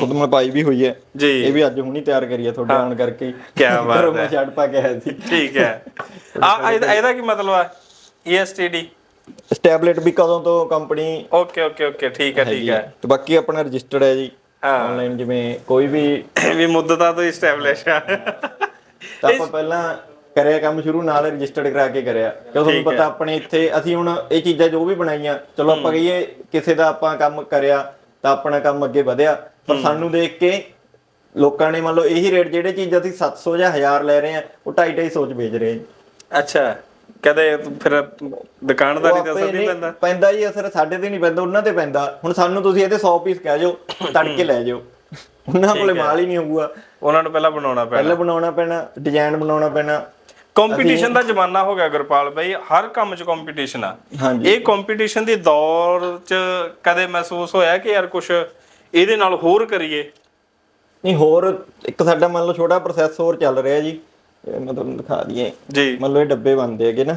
ਖੁਦ ਮੈਂ ਪਾਈ ਵੀ ਹੋਈ ਹੈ। ਜੀ। ਇਹ ਵੀ ਅੱਜ ਹੁਣੀ ਤਿਆਰ ਕਰੀ ਹੈ ਤੁਹਾਡੇ ਆਉਣ ਕਰਕੇ। ਹੀ। ਕਿਆ ਬਾਤ ਹੈ। ਮੈਂ ਸ਼ਰਟ ਪਾ ਕੇ ਆਇਆ ਸੀ। ਠੀਕ ਹੈ। ਆ ਇਹਦਾ ਕੀ ਮਤਲਬ ਆ E ESTD ਸਟੈਬਲੇਟ ਵੀ ਕਦੋਂ ਤੋਂ ਕੰਪਨੀ ਓਕੇ ਓਕੇ ਓਕੇ ਠੀਕ ਹੈ ਠੀਕ ਹੈ। ਤੇ ਬਾਕੀ ਆਪਣਾ ਰਜਿਸਟਰਡ ਹੈ ਜੀ। ਹਾਂ ਆਨਲਾਈਨ ਜਿਵੇਂ ਕੋਈ ਵੀ ਵੀ ਮੁੱਦਤਾਂ ਤੋਂ ਇਸਟੈਬਲਿਸ਼ ਆ। ਤਾਂ ਆਪਾਂ ਪਹਿਲਾਂ ਕਰਿਆ ਕੰਮ ਸ਼ੁਰੂ ਨਾਲ ਰਜਿਸਟਰਡ ਕਰਾ ਕੇ ਕਰਿਆ। ਕਿਉਂ ਤੁਹਾਨੂੰ। ਪਤਾ ਆਪਣੇ ਇੱਥੇ ਅਸੀਂ ਹੁਣ ਇਹ ਚੀਜ਼ਾਂ ਜੋ ਵੀ ਬਣਾਈਆਂ ਚਲੋ ਆਪਾਂ ਕਹੀਏ ਕਿਸੇ ਦਾ ਆਪਾਂ ਕੰਮ ਕਰਿਆ ਤਾਂ ਆਪਣਾ ਕੰਮ ਅੱਗੇ ਵਧਿਆ। ਪਰ ਸਾਨੂੰ ਦੇਖ ਕੇ ਲੋਕਾਂ ਨੇ ਮੰਨ ਲਓ ਇਹੀ ਰੇਟ ਜਿਹੜੇ ਚੀਜ਼ ਅਸੀਂ 700 ਜਾਂ 1000 ਲੈ ਰਹੇ ਆ ਉਹ 2.5 250 ਚ ਵੇਚ ਰਹੇ ਆ ਅੱਛਾ। ਕਦੇ ਫਿਰ ਦੁਕਾਨਦਾਰੀ ਦਾ ਅਸਰ ਨਹੀਂ ਪੈਂਦਾ। ਪੈਂਦਾ ਜੀ ਅਸਰ ਸਾਡੇ ਤੇ ਨਹੀਂ ਪੈਂਦਾ ਉਹਨਾਂ ਤੇ ਪੈਂਦਾ। ਹੁਣ ਸਾਨੂੰ ਤੁਸੀਂ ਇਹਦੇ 100 ਪੀਸ ਕਹਿ ਜਾਓ ਤੜਕੇ ਲੈ ਜਾਓ। ਉਹਨਾਂ ਕੋਲੇ ਮਾਲ ਹੀ ਨਹੀਂ ਹੋਊਗਾ। ਉਹਨਾਂ ਨੂੰ ਪਹਿਲਾਂ ਬਣਾਉਣਾ ਪੈਣਾ। ਪਹਿਲਾਂ ਬਣਾਉਣਾ ਪੈਣਾ ਡਿਜ਼ਾਈਨ ਬਣਾਉਣਾ ਪੈਣਾ। ਕੰਪੀਟੀਸ਼ਨ ਦਾ ਜ਼ਮਾਨਾ ਹੋ ਗਿਆ ਗੁਰਪਾਲ ਭਾਈ ਹਰ ਕੰਮ 'ਚ ਕੰਪੀਟੀਸ਼ਨ ਆ। ਇਹ ਕੰਪੀਟੀਸ਼ਨ ਦੀ ਦੌਰ 'ਚ ਕਦੇ ਮਹਿਸੂਸ ਹੋਇਆ ਕਿ ਯਾਰ ਕੁਝ ਇਹਦੇ ਨਾਲ ਹੋਰ ਕਰੀਏ? ਨਹੀਂ ਹੋਰ ਇੱਕ ਸਾਡਾ ਮੰਨ ਲਓ ਛੋਟਾ ਪ੍ਰੋਸੈਸ ਹੋਰ ਚੱਲ ਰਿਹਾ ਜੀ। ਇਹ ਮੈਂ ਤੁਹਾਨੂੰ ਦਿਖਾ ਦਈਏ। ਜੀ। ਮੰਨ ਲਓ ਇਹ ਡੱਬੇ ਬਣਦੇ ਹੈਗੇ ਨਾ।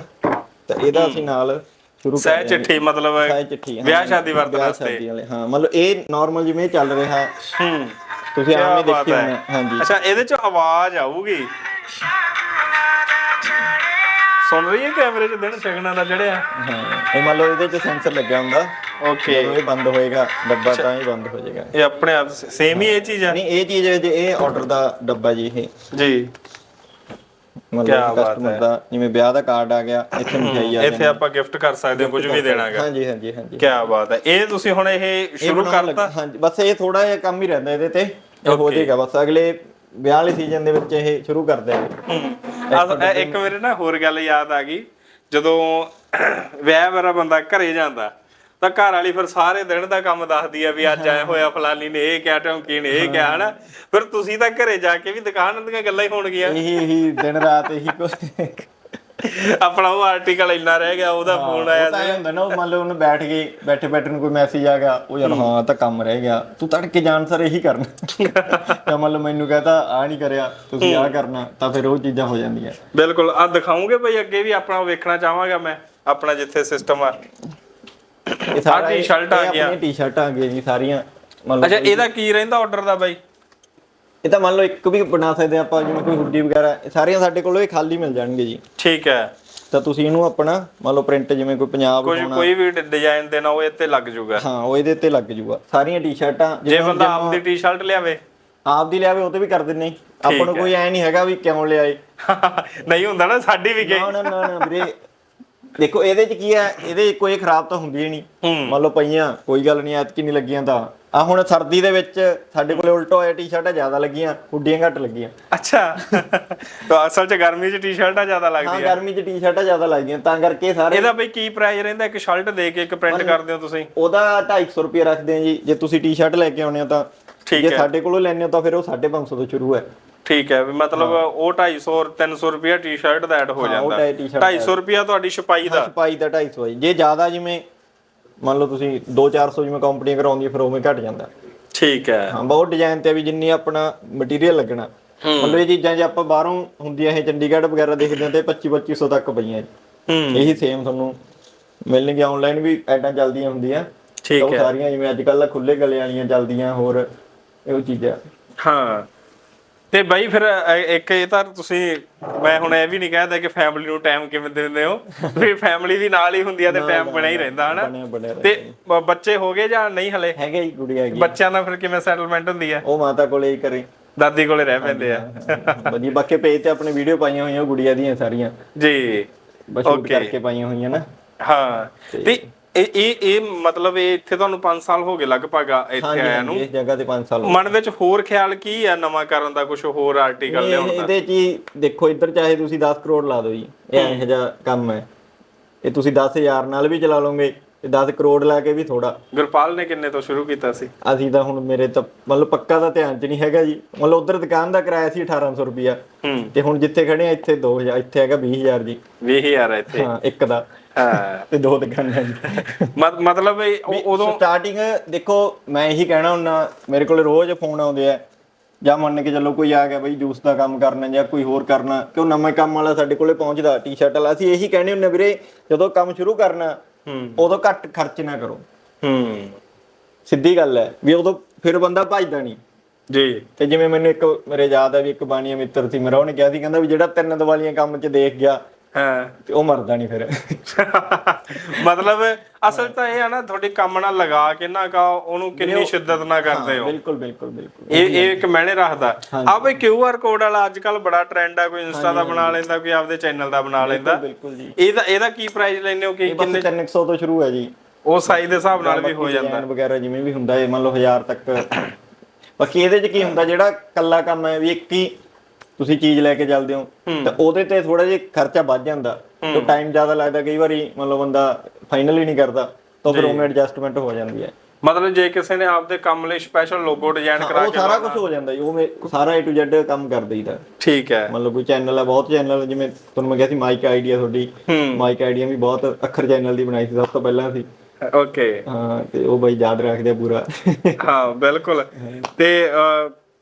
ਤਾਂ ਇਹਦਾ ਅਸੀਂ ਨਾਲ ਸ਼ੁਰੂ ਕਰ ਸਹਿ ਚਿੱਠੀ ਮਤਲਬ ਸਾਈ ਚਿੱਠੀ। ਵਿਆਹ ਸ਼ਾਦੀ ਵਿਆਹ ਵਾਸਤੇ। ਹਾਂ। ਮੰਨ ਲਓ ਇਹ ਨਾਰਮਲ ਜਿਵੇਂ ਚੱਲ ਰਿਹਾ। ਹੂੰ। ਤੁਸੀਂ ਆਮ ਹੀ ਦੇਖੀ ਹੈ। ਹੋਣੀ ਹਾਂਜੀ। ਅੱਛਾ ਇਹਦੇ 'ਚ ਆਵਾਜ਼ ਆਊਗੀ। ਸੁਣ ਰਹੀ ਹੈ ਕੈਮਰੇ 'ਚ ਦਿਨ ਛਗਣਾ ਦਾ ਚੜਿਆ ਹਾਂ। ਇਹ ਮੰਨ ਲਓ ਇਹਦੇ 'ਚ ਸੈਂਸਰ ਲੱਗਿਆ ਹੁੰਦਾ। ਓਕੇ ਜਦੋਂ ਇਹ ਬੰਦ ਹੋਏਗਾ ਡੱਬਾ ਤਾਂ ਹੀ ਬੰਦ ਹੋ ਜਾਏਗਾ। ਇਹ ਆਪਣੇ ਆਪ ਸੇਮ ਹੀ ਇਹ ਚੀਜ਼ ਹੈ ਨਹੀਂ ਇਹ ਚੀਜ਼ ਹੈ ਜੇ ਇਹ ਆਰਡਰ ਦਾ ਡੱਬਾ ਜੀ ਇਹ। ਜੀ। ਬਾਤ ਕਸਟਮਰ ਦਾ ਜਿਵੇਂ ਵਿਆਹ ਦਾ ਕਾਰਡ ਆ ਗਿਆ ਇੱਥੇ ਮਠਿਆਈ ਆ ਇੱਥੇ ਆਪਾਂ ਗਿਫਟ ਕਰ ਸਕਦੇ ਹਾਂ ਕੁਝ ਵੀ ਦੇਣਾਗਾ ਹਾਂਜੀ ਹਾਂਜੀ ਹਾਂਜੀ। ਕੀ ਬਾਤ ਹੈ। ਇਹ ਤੁਸੀਂ ਹੁਣ ਇਹ ਸ਼ੁਰੂ ਕਰਤਾ? ਹਾਂਜੀ ਬਸ ਇਹ ਥੋੜਾ ਜਿਹਾ ਕੰਮ ਹੀ ਰਹਿੰਦਾ ਇਹਦੇ ਤੇ। ਇਹ ਹੋ ਜਾਏਗਾ ਬਸ ਅਗਲੇ ਵਿਆਹ ਵਾਲੇ ਸੀਜ਼ਨ ਦੇ ਵਿੱਚ ਇਹ ਸ਼ੁਰੂ ਕਰ ਦਿਆਂਗੇ ਆ ਇੱਕ ਮੇਰੇ ਨਾ ਹੋਰ ਗੱਲ ਯਾਦ ਆ ਗਈ। ਜਦੋਂ ਵਿਆਹ ਵਾਲਾ ਬੰਦਾ ਘਰੇ ਜਾਂਦਾ ਤਾਂ ਘਰ ਵਾਲੀ ਫਿਰ ਸਾਰੇ ਦਿਨ ਦਾ ਕੰਮ ਦੱਸਦੀ ਆ ਵੀ ਅੱਜ ਆਇਆ ਹੋਇਆ ਫਲਾਨੀ ਨੇ ਇਹ ਕਿਹਾ ਟੌਂਕੀ ਨੇ ਇਹ ਕਿਹਾ ਹਨਾ? ਫਿਰ ਤੁਸੀਂ ਤਾਂ ਘਰੇ ਜਾ ਕੇ ਵੀ ਦੁਕਾਨ ਦੀਆਂ ਗੱਲਾਂ ਹੀ ਹੋਣਗੀਆਂ ਇਹੀ ਇਹੀ ਦਿਨ ਰਾਤ ਇਹੀ ਕੁਝ ਆਪਣਾ ਉਹ ਆਰਟੀਕਲ ਇੰਨਾ ਰਹਿ ਗਿਆ ਉਹਦਾ ਫੋਨ ਆਇਆ ਇਹ ਹੁੰਦਾ ਨਾ ਉਹ ਮੰਨ ਲਓ ਉਹਨੂੰ ਬੈਠ ਗਏ ਬੈਠੇ ਬੈਠੇ ਨੂੰ ਕੋਈ ਮੈਸੇਜ ਆ ਗਿਆ ਉਹ ਯਾਰ ਹਾਂ। ਤਾਂ ਕੰਮ ਰਹਿ ਗਿਆ। ਤੂੰ ਤੜਕੇ ਜਾਣ ਸਰ ਇਹੀ ਕਰਨਾ। ਤਾਂ ਮੰਨ ਲਓ ਮੈਨੂੰ ਕਹਤਾ ਆ ਨਹੀਂ ਕਰਿਆ ਤੁਸੀਂ ਆ ਕਰਨਾ ਤਾਂ ਫਿਰ ਉਹ ਚੀਜ਼ਾਂ ਹੋ ਜਾਂਦੀਆਂ। ਬਿਲਕੁਲ ਆ ਦਿਖਾਉਂਗੇ ਭਾਈ ਅੱਗੇ ਵੀ ਆਪਣਾ ਵੇਖਣਾ ਚਾਹਾਂਗਾ ਮੈਂ ਆਪਣਾ ਜਿੱਥੇ ਸਿਸਟਮ ਆ। ਇਹ ਸਾਰਾ ਟੀ-ਸ਼ਰਟ ਆ ਇਹ ਗਿਆ। ਆਪਣੀਆਂ ਟੀ-ਸ਼ਰਟਾਂ ਆ ਗਈਆਂ ਜੀ ਸਾਰੀਆਂ। ਮੰਨ ਲਓ ਅੱਛਾ ਇਹਦਾ ਕੀ ਰਹਿੰਦਾ ਆਰਡਰ ਦਾ ਬਾਈ? ਇਹ ਤਾਂ ਮੰਨ ਲਓ ਇੱਕ ਵੀ ਬਣਾ ਸਕਦੇ ਆਪਾਂ ਜਿਵੇਂ ਕੋਈ ਹੁੱਡੀ ਵਗੈਰਾ ਇਹ ਸਾਰੀਆਂ ਸਾਡੇ ਕੋਲੋਂ ਇਹ ਖਾਲੀ ਮਿਲ ਜਾਣਗੇ ਜੀ। ਠੀਕ ਹੈ। ਤਾਂ ਤੁਸੀਂ ਇਹਨੂੰ ਆਪਣਾ ਮੰਨ ਲਓ ਪ੍ਰਿੰਟ ਜਿਵੇਂ ਕੋਈ ਪੰਜਾਬ ਹੋਣਾ। ਕੋਈ ਵੀ ਡਿਜ਼ਾਈਨ ਦੇਣਾ ਉਹ ਇੱਥੇ ਲੱਗ ਜਾਊਗਾ ਹਾਂ ਉਹ ਇਹਦੇ ਤੇ ਲੱਗ ਜੂਗਾ। ਸਾਰੀਆਂ ਟੀ-ਸ਼ਰਟਾਂ ਜੇ ਬੰਦਾ ਆਪਦੀ ਟੀ-ਸ਼ਰਟ ਲਿਆਵੇ। ਆਪ ਦੀ ਲਿਆਵੇ ਉਹ ਤੇ ਵੀ ਕਰ ਦਿੰਨੇ। ਆਪਾਂ ਨੂੰ ਕੋਈ ਐ ਨਹੀਂ ਹੈਗਾ ਵੀ ਕਿਉਂ ਲਿਆਏ। ਨਹੀਂ ਹੁੰਦਾ ਨਾ ਸਾਡੀ ਵੀ ਗਈ ਨਾ ਨਾ ਨਾ ਵੀਰੇ ਦੇਖੋ ਇਹਦੇ ਚ ਕੀ ਹੈ ਇਹਦੇ 'ਚ ਕੋਈ ਖਰਾਬ ਤਾਂ ਹੁੰਦੀ ਹੀ ਨਹੀਂ। ਮੰਨ ਲਓ ਪਈਆਂ ਕੋਈ ਗੱਲ ਨਹੀਂ ਐਤਕੀ ਨਹੀਂ ਲੱਗੀਆਂ ਤਾਂ। ਆ ਹੁਣ ਸਰਦੀ ਦੇ ਵਿੱਚ ਸਾਡੇ ਕੋਲੇ ਉਲਟਾ ਹੋਇਆ ਟੀ-ਸ਼ਰਟਾਂ ਜ਼ਿਆਦਾ ਲੱਗੀਆਂ ਹੁੱਡੀਆਂ ਘੱਟ ਲੱਗੀਆਂ। ਅੱਛਾ। ਤਾਂ ਅਸਲ 'ਚ ਗਰਮੀ 'ਚ ਟੀ-ਸ਼ਰਟਾਂ ਜ਼ਿਆਦਾ ਹਾਂ ਲੱਗਦੀ ਆ। ਗਰਮੀ 'ਚ ਟੀ-ਸ਼ਰਟਾਂ ਜ਼ਿਆਦਾ ਲੱਗਦੀਆਂ। ਤਾਂ ਕਰਕੇ ਸਾਰੇ ਇਹਦਾ ਬਈ ਕੀ ਪ੍ਰਾਈਸ ਰਹਿੰਦਾ? ਇੱਕ ਸ਼ਰਟ ਦੇ ਕੇ ਇੱਕ ਪ੍ਰਿੰਟ ਕਰਦੇ ਹੋ ਤੁਸੀਂ। ਉਹਦਾ 250 ਰੁਪਏ ਰੱਖਦੇ ਆ ਜੀ। ਜੇ ਤੁਸੀਂ ਟੀ-ਸ਼ਰਟ ਲੈ ਕੇ ਆਉਣੇ ਹੋ ਤਾਂ। ਠੀਕ ਜੇ ਹੈ। ਸਾਡੇ ਕੋਲੋਂ ਲੈਣੇ ਹੋ ਤਾਂ ਫਿਰ ਉਹ 550 ਤੋਂ ਸ਼ੁਰੂ ਹੈ। ਠੀਕ ਹੈ ਵੀ ਮਤਲਬ ਉਹ 250 ਔਰ 300 ਰੁਪਿਆ ਟੀ-ਸ਼ਰਟ ਦਾ ਐਡ ਹੋ ਜਾਂਦਾ। ਢਾਈ ਟੀ-ਸ਼ਰਟ 250 ਰੁਪਿਆ ਤੁਹਾਡੀ ਛਪਾਈ ਦਾ। ਛਪਾਈ ਦਾ 250 ਜੀ। ਜ਼ਿਆਦਾ ਜਿਵੇਂ ਮੰਨ ਲਓ ਤੁਸੀਂ 2-400 ਜਿਵੇਂ ਕੰਪਨੀ ਕਰਾਉਂਦੀ ਫਿਰ ਉਵੇਂ ਘਟ ਜਾਂਦਾ। ਠੀਕ ਹੈ। ਹਾਂ ਬਹੁਤ ਡਿਜ਼ਾਈਨ ਤੇ ਵੀ ਜਿੰਨੀ ਆਪਣਾ ਮਟੀਰੀਅਲ ਲੱਗਣਾ। ਮਤਲਬ ਇਹ ਚੀਜ਼ਾਂ ਜੇ ਆਪਾਂ ਬਾਹਰੋਂ ਹੁੰਦੀਆਂ ਇਹ ਚੰਡੀਗੜ੍ਹ ਵਗੈਰਾ ਦੇਖਦੇ ਹਾਂ ਤੇ 25-2500 ਤੱਕ ਪਈਆਂ ਜੀ। ਇਹੀ ਸੇਮ ਤੁਹਾਨੂੰ ਮਿਲਣਗੇ ਆਨਲਾਈਨ ਵੀ ਐਡਾਂ ਚੱਲਦੀਆਂ ਹੁੰਦੀਆਂ। ਠੀਕ ਹੈ। ਸਾਰੀਆਂ ਜਿਵੇਂ ਅੱਜ ਕੱਲ੍ਹ ਖੁੱਲੇ ਗਲੇ ਵਾਲੀਆਂ ਚੱਲਦੀਆਂ ਹੋਰ ਇਹੋ ਚੀਜ਼ਾਂ। ਹਾਂ। ਤੇ ਬਾਈ ਫਿਰ ਇੱਕ ਇਹ ਤਾਂ ਤੁਸੀਂ ਮੈਂ ਹੁਣ ਇਹ ਵੀ ਨਹੀਂ ਕਹਿੰਦਾ ਕਿ ਫੈਮਿਲੀ ਨੂੰ ਟਾਈਮ ਕਿਵੇਂ ਦਿੰਦੇ ਹੋ। ਵੀ ਫੈਮਿਲੀ ਵੀ ਨਾਲ ਹੀ ਹੁੰਦੀ ਆ ਤੇ ਟਾਈਮ ਬਣਿਆ ਹੀ ਰਹਿੰਦਾ ਹਨਾ? ਤੇ ਬੱਚੇ ਹੋ ਗਏ ਜਾਂ ਨਹੀਂ ਹਲੇ? ਹੈਗੇ ਹੀ ਗੁੜੀਆ ਹੈਗੀ ਬੱਚਿਆਂ ਦਾ ਫਿਰ ਕਿਵੇਂ ਸੈਟਲਮੈਂਟ ਹੁੰਦੀ ਹੈ ਉਹ ਮਾਤਾ ਕੋਲੇ ਹੀ ਕਰੇ ਦਾਦੀ ਕੋਲੇ ਰਹਿ ਪੈਂਦੇ ਆ। ਵਧੀਆ ਬਾਕੀ ਪੇਜ ਤੇ ਆਪਣੇ ਵੀਡੀਓ ਪਾਈਆਂ ਹੋਈਆਂ ਗੁੜੀਆ ਦੀਆਂ ਸਾਰੀਆਂ। ਜੀ ਬਸ. ਕਰਕੇ ਪਾਈਆਂ ਹੋਈਆਂ ਨਾ। ਹਾਂ ਤੇ ਇਹ ਇਹ ਇਹ ਮਤਲਬ ਇਹ ਇੱਥੇ ਤੁਹਾਨੂੰ 5 ਸਾਲ ਹੋ ਗਏ ਲਗਭਗ ਆ ਇੱਥੇ ਆਇਆ ਨੂੰ। ਇਸ ਜਗ੍ਹਾ ਤੇ 5 ਸਾਲ ਹੋ ਮਨ ਵਿੱਚ ਹੋਰ ਖਿਆਲ ਕੀ ਆ ਨਵਾਂ ਕਰਨ ਦਾ ਕੁਝ ਹੋਰ ਆਰਟੀਕਲ। ਲਿਆਉਣ ਦਾ? ਇਹਦੇ ਚ ਹੀ ਦੇਖੋ ਇੱਧਰ ਚਾਹੇ ਤੁਸੀਂ 10 ਕਰੋੜ ਲਾ ਦਿਓ ਜੀ ਇਹ ਇਹੋ ਜਿਹਾ ਕੰਮ ਹੈ। ਇਹ ਤੁਸੀਂ 10000 ਨਾਲ ਵੀ ਚਲਾ ਲਓਗੇ ਤੇ 10 ਕਰੋੜ ਲਾ ਕੇ ਵੀ ਥੋੜਾ ਗੁਰਪਾਲ ਨੇ ਕਿੰਨੇ ਤੋਂ ਸ਼ੁਰੂ ਕੀਤਾ ਸੀ? ਅਸੀਂ ਤਾਂ ਹੁਣ ਮੇਰੇ ਤਾਂ ਮਤਲਬ ਪੱਕਾ ਦਾ ਧਿਆਨ ਚ ਨਹੀਂ ਹੈਗਾ ਜੀ। ਮਤਲਬ ਉਧਰ ਦੁਕਾਨ ਦਾ ਕਿਰਾਇਆ ਸੀ 1800 ਰੁਪਿਆ ਤੇ ਹੁਣ ਜਿੱਥੇ ਖੜੇ ਆ ਇੱਥੇ 2000 ਇੱਥੇ ਹੈਗਾ 20000 ਜੀ। 20000 ਇੱਥੇ। ਹਾਂ ਇੱਕ ਦਾ। ਹਾਂ। ਤੇ ਦੋ ਦੁਕਾਨਾਂ ਜੀ ਮਤ- ਮਤਲਬ ਉਦੋਂ ਸਟਾਰਟਿੰਗ ਦੇਖੋ ਮੈਂ ਇਹੀ ਕਹਿਣਾ ਹੁੰਨਾ ਮੇਰੇ ਕੋਲ ਰੋਜ਼ ਫੋਨ ਆਉਂਦੇ ਆ ਜਾਂ ਮੰਨ ਕੇ ਚੱਲੋ ਕੋਈ ਆ ਗਿਆ ਬਈ ਜੂਸ ਦਾ ਕੰਮ ਕਰਨਾ ਜਾਂ ਕੋਈ ਹੋਰ ਕਰਨਾ ਕਿਉਂ ਨਵਾਂ ਕੰਮ ਵਾਲਾ ਸਾਡੇ ਕੋਲੇ ਪਹੁੰਚਦਾ ਟੀ-ਸ਼ਰਟ ਵਾਲਾ। ਅਸੀਂ ਇਹੀ ਕਹਿੰਦੇ ਹੁੰਨੇ ਵੀਰੇ ਜਦੋਂ ਕੰਮ ਸ਼ੁਰੂ ਕਰਨਾ ਹੂੰ। ਉਦੋਂ ਘੱਟ ਖਰਚ ਨਾ ਕਰੋ। ਹੂੰ। ਸਿੱਧੀ ਗੱਲ ਹੈ ਵੀ ਉਦੋਂ ਫਿਰ ਬੰਦਾ ਭਜਦਾ ਨਹੀਂ। ਜੀ। ਤੇ ਜਿਵੇਂ ਮੈਨੂੰ ਇੱਕ ਮੇਰੇ ਯਾਦ ਹੈ ਵੀ ਇੱਕ ਬਾਣੀਆ ਮਿੱਤਰ ਸੀ ਮੇਰਾ ਉਹਨੇ ਕਿਹਾ ਸੀ ਕਹਿੰਦਾ ਵੀ ਜਿਹੜਾ ਤਿੰਨ ਦੀਵਾਲੀਆਂ ਕੰਮ 'ਚ ਦੇਖ ਗਿਆ ਹਾਂ। ਤੇ ਉਹ ਮਰਦਾ ਨਹੀਂ ਫਿਰ। ਮਤਲਬ ਅਸਲ ਤਾਂ ਇਹ ਆ ਨਾ ਤੁਹਾਡੇ ਕੰਮ ਨਾਲ ਲਗਾ ਕੇ ਨਾ ਕਾ ਉਹਨੂੰ ਕਿੰਨੀ ਸ਼ਿੱਦਤ ਨਾਲ ਕਰਦੇ ਹੋ। ਬਿਲਕੁਲ ਬਿਲਕੁਲ ਬਿਲਕੁਲ। ਇਹ ਇਹ ਇੱਕ ਮੈਨੇ ਰੱਖਦਾ। ਆ ਬਈ ਕਿਊ ਆਰ ਕੋਡ ਵਾਲਾ ਅੱਜ ਕੱਲ ਬੜਾ ਟ੍ਰੈਂਡ ਆ ਕੋਈ ਇੰਸਟਾ ਦਾ ਬਣਾ ਲੈਂਦਾ ਕੋਈ ਆਪਦੇ ਚੈਨਲ ਦਾ ਬਣਾ ਲੈਂਦਾ। ਬਿਲਕੁਲ ਜੀ। ਇਹਦਾ ਇਹਦਾ ਕੀ ਪ੍ਰਾਈਸ ਲੈਂਦੇ ਹੋ ਕਿ ਬਸ 300 ਤੋਂ ਸ਼ੁਰੂ ਹੈ ਜੀ। ਉਹ ਸਾਈਜ਼ ਦੇ ਹਿਸਾਬ ਨਾਲ ਵੀ ਹੋ ਜਾਂਦਾ। ਵਗੈਰਾ ਜਿਵੇਂ ਵੀ ਹੁੰਦਾ ਹੈ ਮੰਨ ਲਓ 1000 ਤੱਕ। ਬਾਕੀ ਇਹਦੇ 'ਚ ਕੀ ਹੁੰਦਾ ਜਿਹੜਾ ਕੱਲਾ ਕੰਮ ਹੈ ਵੀ ਇੱਕ ਹੀ ਤੁਸੀਂ ਚੀਜ਼ ਲੈ ਕੇ ਚੱਲਦੇ ਹੋ ਤਾਂ ਉਹਦੇ ਤੇ ਥੋੜਾ ਜਿਹਾ ਖਰਚਾ ਵੱਧ ਜਾਂਦਾ। ਤੇ ਟਾਈਮ ਜ਼ਿਆਦਾ ਲੱਗਦਾ ਕਈ ਵਾਰੀ ਮੰਨ ਲਓ ਬੰਦਾ ਫਾਈਨਲ ਨਹੀਂ ਕਰਦਾ ਤਾਂ ਫਿਰ ਉਹਨੇ ਐਡਜਸਟਮੈਂਟ ਹੋ ਜਾਂਦੀ ਹੈ। ਮਤਲਬ ਜੇ ਕਿਸੇ ਨੇ ਆਪਦੇ ਕੰਮ ਲਈ ਸਪੈਸ਼ਲ ਲੋਗੋ ਡਿਜ਼ਾਈਨ ਕਰਾ ਉਹ ਕੇ ਸਾਰਾ ਕੁਝ ਹੋ ਜਾਂਦਾ ਜੀ ਉਹ ਮੇ- ਸਾਰਾ A to Z ਕੰਮ ਕਰ ਦਈਦਾ ਠੀਕ ਹੈ। ਮੰਨ ਲਓ ਕੋਈ ਚੈਨਲ ਹੈ ਬਹੁਤ ਚੈਨਲ ਜਿਵੇਂ ਤੁਹਾਨੂੰ ਮੈਂ ਕਿਹਾ ਸੀ ਮਾਈਕ ਆਈਡੀਆ ਤੁਹਾਡੀ। ਮਾਈਕ ਆਈਡੀਆ ਵੀ ਬਹੁਤ ਅੱਖਰ ਚੈਨਲ ਦੀ ਬਣਾਈ ਸੀ ਸਭ ਤੋਂ ਪਹਿਲਾਂ ਸੀ। ਓਕੇ। ਹਾਂ ਤੇ ਉਹ ਬਾਈ ਯਾਦ ਰੱਖਦੇ ਪੂਰਾ। ਹਾਂ ਬਿਲਕੁਲ। ਤੇ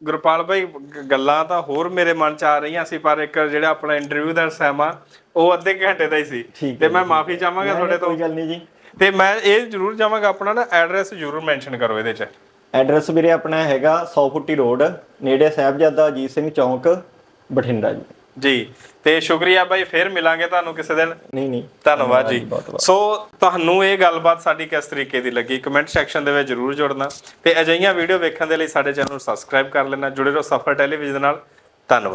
ਗੁਰਪਾਲ ਭਾਈ ਗੱਲਾਂ ਤਾਂ ਹੋਰ ਮੇਰੇ ਮਨ ਚ ਆ ਰਹੀਆਂ ਸੀ ਪਰ ਇੱਕ ਜਿਹੜਾ ਆਪਣਾ ਇੰਟਰਵਿਊ ਦਾ ਸਮਾਂ ਉਹ ਅੱਧੇ ਘੰਟੇ ਦਾ ਹੀ ਸੀ। ਤੇ ਮੈਂ ਮਾਫੀ ਚਾਹਾਂਗਾ ਤੁਹਾਡੇ ਤੋਂ ਕੋਈ ਗੱਲ ਨਹੀਂ ਜੀ। ਤੇ ਮੈਂ ਇਹ ਜ਼ਰੂਰ ਚਾਹਾਂਗਾ ਆਪਣਾ ਨਾ ਐਡਰੈਸ ਜ਼ਰੂਰ ਮੈਂਸ਼ਨ ਕਰੋ ਇਹਦੇ ਚ। ਐਡਰੈਸ ਵੀਰੇ ਆਪਣਾ ਹੈਗਾ 100 ਫੁੱਟੀ ਰੋਡ ਨੇੜੇ ਸਾਹਿਬਜ਼ਾਦਾ ਅਜੀਤ ਸਿੰਘ ਚੌਂਕ ਬਠਿੰਡਾ ਜੀ। ਜੀ। ਤੇ ਸ਼ੁਕਰੀਆ ਬਾਈ ਫੇਰ ਮਿਲਾਂਗੇ ਤੁਹਾਨੂੰ ਕਿਸੇ ਦਿਨ। ਨਹੀਂ ਨਹੀਂ। ਧੰਨਵਾਦ ਜੀ। ਸੋ ਤੁਹਾਨੂੰ ਇਹ ਗੱਲਬਾਤ ਸਾਡੀ ਕਿਸ ਤਰੀਕੇ ਦੀ ਲੱਗੀ? ਕਮੈਂਟ ਸੈਕਸ਼ਨ ਦੇ ਵਿੱਚ ਜਰੂਰ ਜੁੜਨਾ। ਤੇ ਅਜਿਹੀਆਂ ਵੀਡੀਓ ਵੇਖਣ ਦੇ ਲਈ ਸਾਡੇ ਚੈਨਲ ਨੂੰ ਸਬਸਕ੍ਰਾਈਬ ਕਰ ਲੈਣਾ। ਜੁੜੇ ਰਹੋ ਸਫਰ ਟੈਲੀਵਿਜ਼ਨ ਨਾਲ। ਧੰਨਵਾਦ।